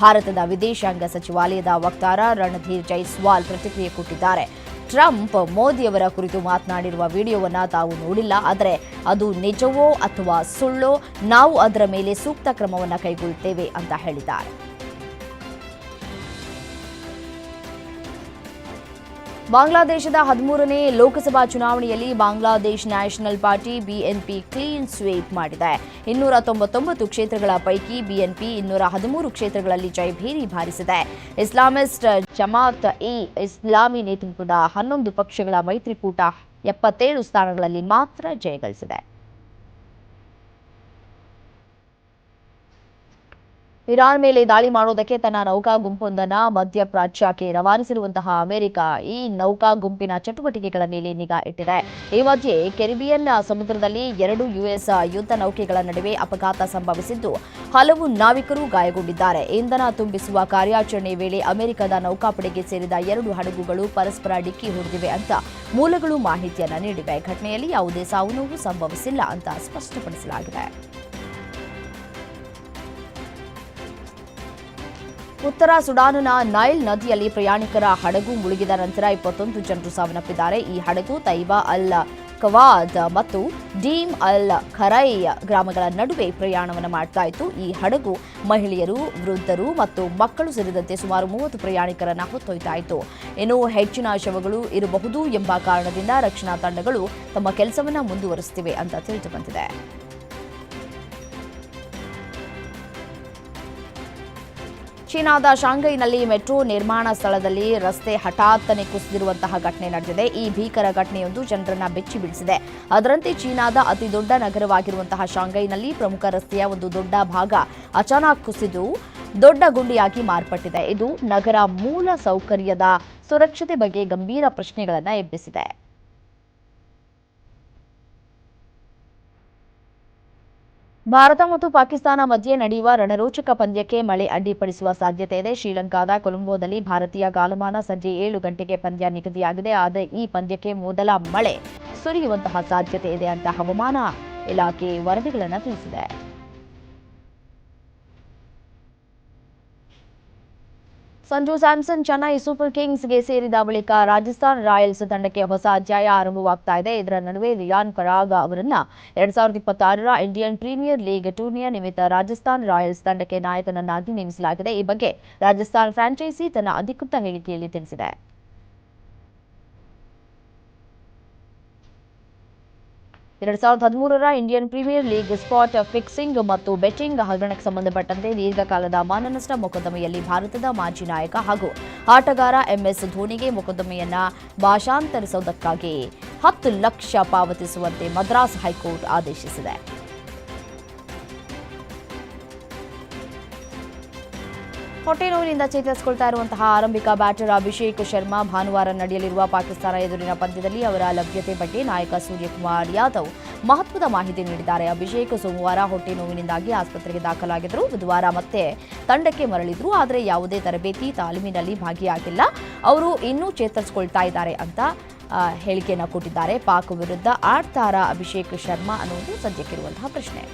ಭಾರತದ ವಿದೇಶಾಂಗ ಸಚಿವಾಲಯದ ವಕ್ತಾರ ರಣಧೀರ್ ಜೈಸ್ವಾಲ್ ಪ್ರತಿಕ್ರಿಯೆ ಕೊಟ್ಟಿದ್ದಾರೆ. ಟ್ರಂಪ್ ಮೋದಿಯವರ ಕುರಿತು ಮಾತನಾಡಿರುವ ವಿಡಿಯೋವನ್ನು ತಾವು ನೋಡಿಲ್ಲ, ಆದರೆ ಅದು ನಿಜವೋ ಅಥವಾ ಸುಳ್ಳೋ, ನಾವು ಅದರ ಮೇಲೆ ಸೂಕ್ತ ಕ್ರಮವನ್ನು ಕೈಗೊಳ್ಳುತ್ತೇವೆ ಅಂತ ಹೇಳಿದ್ದಾರೆ. ಬಾಂಗ್ಲಾದೇಶದ ಹದಿಮೂರನೇ ಲೋಕಸಭಾ ಚುನಾವಣೆಯಲ್ಲಿ Bangladesh national party BNP clean sweep ಮಾಡಿದೆ. ಇನ್ನೂರ ತೊಂಬತ್ತೊಂಬತ್ತು ಕ್ಷೇತ್ರಗಳ ಪೈಕಿ ಬಿಎನ್ಪಿ ಇನ್ನೂರ ಹದಿಮೂರು ಕ್ಷೇತ್ರಗಳಲ್ಲಿ ಜಯಭೇರಿ ಬಾರಿಸಿದೆ. ಇಸ್ಲಾಮಿಸ್ಟ್ ಜಮಾತ್ ಇ ಇಸ್ಲಾಮಿ ನೇತೃತ್ವದ ಹನ್ನೊಂದು ಪಕ್ಷಗಳ ಮೈತ್ರಿಕೂಟ ಎಪ್ಪತ್ತೇಳು ಸ್ಥಾನಗಳಲ್ಲಿ ಮಾತ್ರ ಜಯಗಳಿಸಿದೆ. ಇರಾನ್ ಮೇಲೆ ದಾಳಿ ಮಾಡೋದಕ್ಕೆ ತನ್ನ ನೌಕಾ ಗುಂಪೊಂದನ್ನು ಮಧ್ಯಪ್ರಾಚ್ಯಕ್ಕೆ ರವಾನಿಸಿರುವಂತಹ ಅಮೆರಿಕ ಈ ನೌಕಾ ಗುಂಪಿನ ಚಟುವಟಿಕೆಗಳ ಮೇಲೆ ನಿಗಾ ಇಟ್ಟಿದೆ. ಈ ಮಧ್ಯೆ ಕೆರಿಬಿಯನ್ ಸಮುದ್ರದಲ್ಲಿ ಎರಡು ಯುಎಸ್ ಯುದ್ಧ ನೌಕೆಗಳ ನಡುವೆ ಅಪಘಾತ ಸಂಭವಿಸಿದ್ದು, ಹಲವು ನಾವಿಕರು ಗಾಯಗೊಂಡಿದ್ದಾರೆ. ಇಂಧನ ತುಂಬಿಸುವ ಕಾರ್ಯಾಚರಣೆ ವೇಳೆ ಅಮೆರಿಕದ ನೌಕಾಪಡೆಗೆ ಸೇರಿದ ಎರಡು ಹಡಗುಗಳು ಪರಸ್ಪರ ಡಿಕ್ಕಿ ಹೊಡೆದಿವೆ ಅಂತ ಮೂಲಗಳು ಮಾಹಿತಿಯನ್ನು ನೀಡಿವೆ. ಘಟನೆಯಲ್ಲಿ ಯಾವುದೇ ಸಾವು ನೋವು ಸಂಭವಿಸಿಲ್ಲ ಅಂತ ಸ್ಪಷ್ಟಪಡಿಸಲಾಗಿದೆ. ಉತ್ತರ ಸುಡಾನ್ನ ನೈಲ್ ನದಿಯಲ್ಲಿ ಪ್ರಯಾಣಿಕರ ಹಡಗು ಮುಳುಗಿದ ನಂತರ ಇಪ್ಪತ್ತೊಂದು ಜನರು ಸಾವನ್ನಪ್ಪಿದ್ದಾರೆ. ಈ ಹಡಗು ತೈಬಾ ಅಲ್ ಕವಾದ್ ಮತ್ತು ಡೀಮ್ ಅಲ್ ಖರೈಯ ಗ್ರಾಮಗಳ ನಡುವೆ ಪ್ರಯಾಣವನ್ನು ಮಾಡ್ತಾ ಇತ್ತು. ಈ ಹಡಗು ಮಹಿಳೆಯರು, ವೃದ್ಧರು ಮತ್ತು ಮಕ್ಕಳು ಸೇರಿದಂತೆ ಸುಮಾರು ಮೂವತ್ತು ಪ್ರಯಾಣಿಕರನ್ನು ಹೊತ್ತೊಯ್ತಾ ಇತ್ತು. ಇನ್ನು ಹೆಚ್ಚಿನ ಶವಗಳು ಇರಬಹುದು ಎಂಬ ಕಾರಣದಿಂದ ರಕ್ಷಣಾ ತಂಡಗಳು ತಮ್ಮ ಕೆಲಸವನ್ನು ಮುಂದುವರಿಸುತ್ತಿವೆ ಅಂತ ತಿಳಿದು ಬಂದಿದೆ. ಚೀನಾದ ಶಾಂಘೈನಲ್ಲಿ ಮೆಟ್ರೋ ನಿರ್ಮಾಣ ಸ್ಥಳದಲ್ಲಿ ರಸ್ತೆ ಹಠಾತ್ತನೆ ಕುಸಿದಿರುವಂತಹ ಘಟನೆ ನಡೆದಿದೆ. ಈ ಭೀಕರ ಘಟನೆಯೊಂದು ಜನರನ್ನ ಬೆಚ್ಚಿ ಬೀಳಿಸಿದೆ. ಅದರಂತೆ ಚೀನಾದ ಅತಿ ದೊಡ್ಡ ನಗರವಾಗಿರುವಂತಹ ಶಾಂಘೈನಲ್ಲಿ ಪ್ರಮುಖ ರಸ್ತೆಯ ಒಂದು ದೊಡ್ಡ ಭಾಗ ಅಚಾನಕ್ ಕುಸಿದು ದೊಡ್ಡ ಗುಂಡಿಯಾಗಿ ಮಾರ್ಪಟ್ಟಿದೆ. ಇದು ನಗರ ಮೂಲ ಸೌಕರ್ಯದ ಸುರಕ್ಷತೆ ಬಗ್ಗೆ ಗಂಭೀರ ಪ್ರಶ್ನೆಗಳನ್ನು ಎಬ್ಬಿಸಿದೆ. ಭಾರತ ಮತ್ತು ಪಾಕಿಸ್ತಾನ ಮಧ್ಯೆ ನಡೆಯುವ ರಣರೋಚಕ ಪಂದ್ಯಕ್ಕೆ ಮಳೆ ಅಡ್ಡಿಪಡಿಸುವ ಸಾಧ್ಯತೆ ಇದೆ. ಶ್ರೀಲಂಕಾದ ಕೊಲಂಬೋದಲ್ಲಿ ಭಾರತೀಯ ಕಾಲಮಾನ ಸಂಜೆ ಏಳು ಗಂಟೆಗೆ ಪಂದ್ಯ ನಿಗದಿಯಾಗಿದೆ. ಆದರೆ ಈ ಪಂದ್ಯಕ್ಕೆ ಮೊದಲ ಮಳೆ ಸುರಿಯುವಂತಹ ಸಾಧ್ಯತೆ ಇದೆ ಅಂತ ಹವಾಮಾನ ಇಲಾಖೆ ವರದಿಗಳನ್ನು ತಿಳಿಸಿದೆ. ಸಂಜು ಸ್ಯಾಮ್ಸನ್, ಚೆನ್ನೈ ಸೂಪರ್ ಕಿಂಗ್ಸ್ಗೆ ಸೇರಿದ ಬಳಿಕ ರಾಜಸ್ಥಾನ್ ರಾಯಲ್ಸ್ ತಂಡಕ್ಕೆ ಹೊಸ ಅಧ್ಯಾಯ ಆರಂಭವಾಗ್ತಾ ಇದೆ. ಇದರ ನಡುವೆ ರಿಯಾನ್ ಪರಾಗ ಅವರನ್ನ ಎರಡ್ ಸಾವಿರದ ಇಪ್ಪತ್ತಾರರ ಇಂಡಿಯನ್ ಪ್ರೀಮಿಯರ್ ಲೀಗ್ ಟೂರ್ನಿಯ ನಿಮಿತ್ತ ರಾಜಸ್ಥಾನ್ ರಾಯಲ್ಸ್ ತಂಡಕ್ಕೆ ನಾಯಕನನ್ನಾಗಿ ನೇಮಿಸಲಾಗಿದೆ. ಈ ಬಗ್ಗೆ ರಾಜಸ್ಥಾನ್ ಫ್ರಾಂಚೈಸಿ ತನ್ನ ಅಧಿಕೃತ ಹೇಳಿಕೆಯಲ್ಲಿ ತಿಳಿಸಿದೆ. ಎರಡ್ ಸಾವಿರದ ಹದಿಮೂರರ Indian premier league spot fixing ಮತ್ತು ಬೆಟ್ಟಿಂಗ್ ಹಗರಣಕ್ಕೆ ಸಂಬಂಧಪಟ್ಟಂತೆ ದೀರ್ಘಕಾಲದ ಮಾನನಷ್ಟ ಮೊಕದ್ದಮೆಯಲ್ಲಿ ಭಾರತದ ಮಾಜಿ ನಾಯಕ ಹಾಗೂ ಆಟಗಾರ ಎಂಎಸ್ ಧೋನಿಗೆ ಮೊಕದ್ದಮೆಯನ್ನು ಭಾಷಾಂತರಿಸುವುದಕ್ಕಾಗಿ ಹತ್ತು ಲಕ್ಷ ಪಾವತಿಸುವಂತೆ ಮದ್ರಾಸ್ ಹೈಕೋರ್ಟ್ ಆದೇಶಿಸಿದೆ. ಹೊಟ್ಟೆ ನೋವಿನಿಂದ ಚೇತರಿಸಿಕೊಳ್ತಾ ಇರುವಂತಹ ಆರಂಭಿಕ ಬ್ಯಾಟರ್ ಅಭಿಷೇಕ್ ಶರ್ಮಾ ಭಾನುವಾರ ನಡೆಯಲಿರುವ ಪಾಕಿಸ್ತಾನ ಎದುರಿನ ಪಂದ್ಯದಲ್ಲಿ ಅವರ ಲಭ್ಯತೆ ಬಗ್ಗೆ ನಾಯಕ ಸೂರ್ಯಕುಮಾರ್ ಯಾದವ್ ಮಹತ್ವದ ಮಾಹಿತಿ ನೀಡಿದ್ದಾರೆ. ಅಭಿಷೇಕ್ ಸೋಮವಾರ ಹೊಟ್ಟೆ ನೋವಿನಿಂದಾಗಿ ಆಸ್ಪತ್ರೆಗೆ ದಾಖಲಾಗಿದ್ದರು. ಬುಧವಾರ ಮತ್ತೆ ತಂಡಕ್ಕೆ ಮರಳಿದ್ರು. ಆದರೆ ಯಾವುದೇ ತರಬೇತಿ ತಾಲೀಮಿನಲ್ಲಿ ಭಾಗಿಯಾಗಿಲ್ಲ. ಅವರು ಇನ್ನೂ ಚೇತರಿಸಿಕೊಳ್ತಾ ಇದ್ದಾರೆ ಅಂತ ಹೇಳಿಕೆಯನ್ನು ಕೊಟ್ಟಿದ್ದಾರೆ. ಪಾಕ್ ವಿರುದ್ಧ ಆಡ್ತಾರ ಅಭಿಷೇಕ್ ಶರ್ಮಾ ಅನ್ನೋದು ಸದ್ಯಕ್ಕಿರುವಂತಹ ಪ್ರಶ್ನೆ.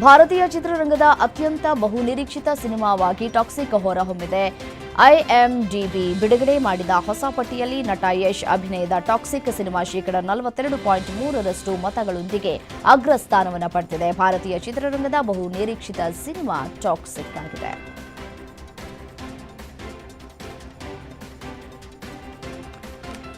ಭಾರತೀಯ ಚಿತ್ರರಂಗದ ಅತ್ಯಂತ ಬಹುನಿರೀಕ್ಷಿತ ಸಿನಿಮಾವಾಗಿ ಟಾಕ್ಸಿಕ್ ಹೊರಹೊಮ್ಮಿದೆ. ಐಎಂಡಿಬಿ ಬಿಡುಗಡೆ ಮಾಡಿದ ಹೊಸ ಪಟ್ಟಿಯಲ್ಲಿ ನಟ ಯಶ್ ಅಭಿನಯದ ಟಾಕ್ಸಿಕ್ ಸಿನಿಮಾ ಶೇಕಡ ನಲವತ್ತೆರಡು ಪಾಯಿಂಟ್ ಮೂರರಷ್ಟು ಮತಗಳೊಂದಿಗೆ ಅಗ್ರಸ್ಥಾನವನ್ನು ಪಡೆದಿದೆ. ಭಾರತೀಯ ಚಿತ್ರರಂಗದ ಬಹು ನಿರೀಕ್ಷಿತ ಸಿನಿಮಾ ಟಾಕ್ಸಿಕ್ ಆಗಿದೆ.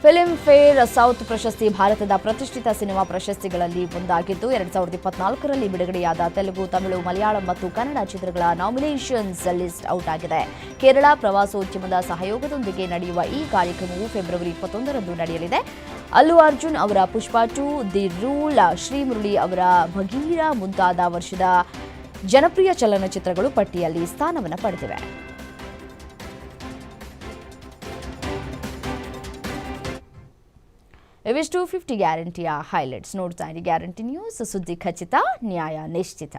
ಫಿಲ್ಮ್ ಫೇರ್ ಸೌತ್ ಪ್ರಶಸ್ತಿ ಭಾರತದ ಪ್ರತಿಷ್ಠಿತ ಸಿನಿಮಾ ಪ್ರಶಸ್ತಿಗಳಲ್ಲಿ ಒಂದಾಗಿದ್ದು, ಎರಡ್ ಸಾವಿರದ ಇಪ್ಪತ್ನಾಲ್ಕರಲ್ಲಿ ಬಿಡುಗಡೆಯಾದ ತೆಲುಗು, ತಮಿಳು, ಮಲಯಾಳಂ ಮತ್ತು ಕನ್ನಡ ಚಿತ್ರಗಳ ನಾಮಿನೇಷನ್ಸ್ ಲಿಸ್ಟ್ ಔಟ್ ಆಗಿದೆ. ಕೇರಳ ಪ್ರವಾಸೋದ್ಯಮದ ಸಹಯೋಗದೊಂದಿಗೆ ನಡೆಯುವ ಈ ಕಾರ್ಯಕ್ರಮವು ಫೆಬ್ರವರಿ ಇಪ್ಪತ್ತೊಂದರಂದು ನಡೆಯಲಿದೆ. ಅಲ್ಲು ಅರ್ಜುನ್ ಅವರ ಪುಷ್ಪ ದಿ ರೂಲ್, ಶ್ರೀಮುರಳಿ ಅವರ ಭಗೀರ ಮುಂತಾದ ವರ್ಷದ ಜನಪ್ರಿಯ ಚಲನಚಿತ್ರಗಳು ಪಟ್ಟಿಯಲ್ಲಿ ಸ್ಥಾನವನ್ನು ಪಡೆದಿವೆ. ಇವಿಷ್ಟು ಫಿಫ್ಟಿ ಗ್ಯಾರಂಟಿಯ ಹೈಲೈಟ್ಸ್ ನೋಡ್ತಾ ಇರಿ ಗ್ಯಾರಂಟಿ ನ್ಯೂಸ್ ಸುದ್ದಿ ಖಚಿತ ನ್ಯಾಯ ನಿಶ್ಚಿತ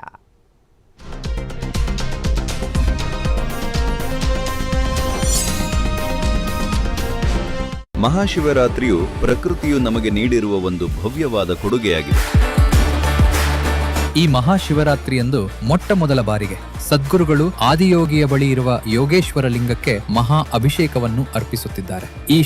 ಮಹಾಶಿವರಾತ್ರಿಯು ಪ್ರಕೃತಿಯು ನಮಗೆ ನೀಡಿರುವ ಒಂದು ಭವ್ಯವಾದ ಕೊಡುಗೆಯಾಗಿದೆ. ಈ ಮಹಾಶಿವರಾತ್ರಿಯಂದು ಮೊಟ್ಟ ಮೊದಲ ಬಾರಿಗೆ ಸದ್ಗುರುಗಳು ಆದಿಯೋಗಿಯ ಬಳಿ ಇರುವ ಯೋಗೇಶ್ವರ ಲಿಂಗಕ್ಕೆ ಮಹಾ ಅಭಿಷೇಕವನ್ನು ಅರ್ಪಿಸುತ್ತಿದ್ದಾರೆ. ಈ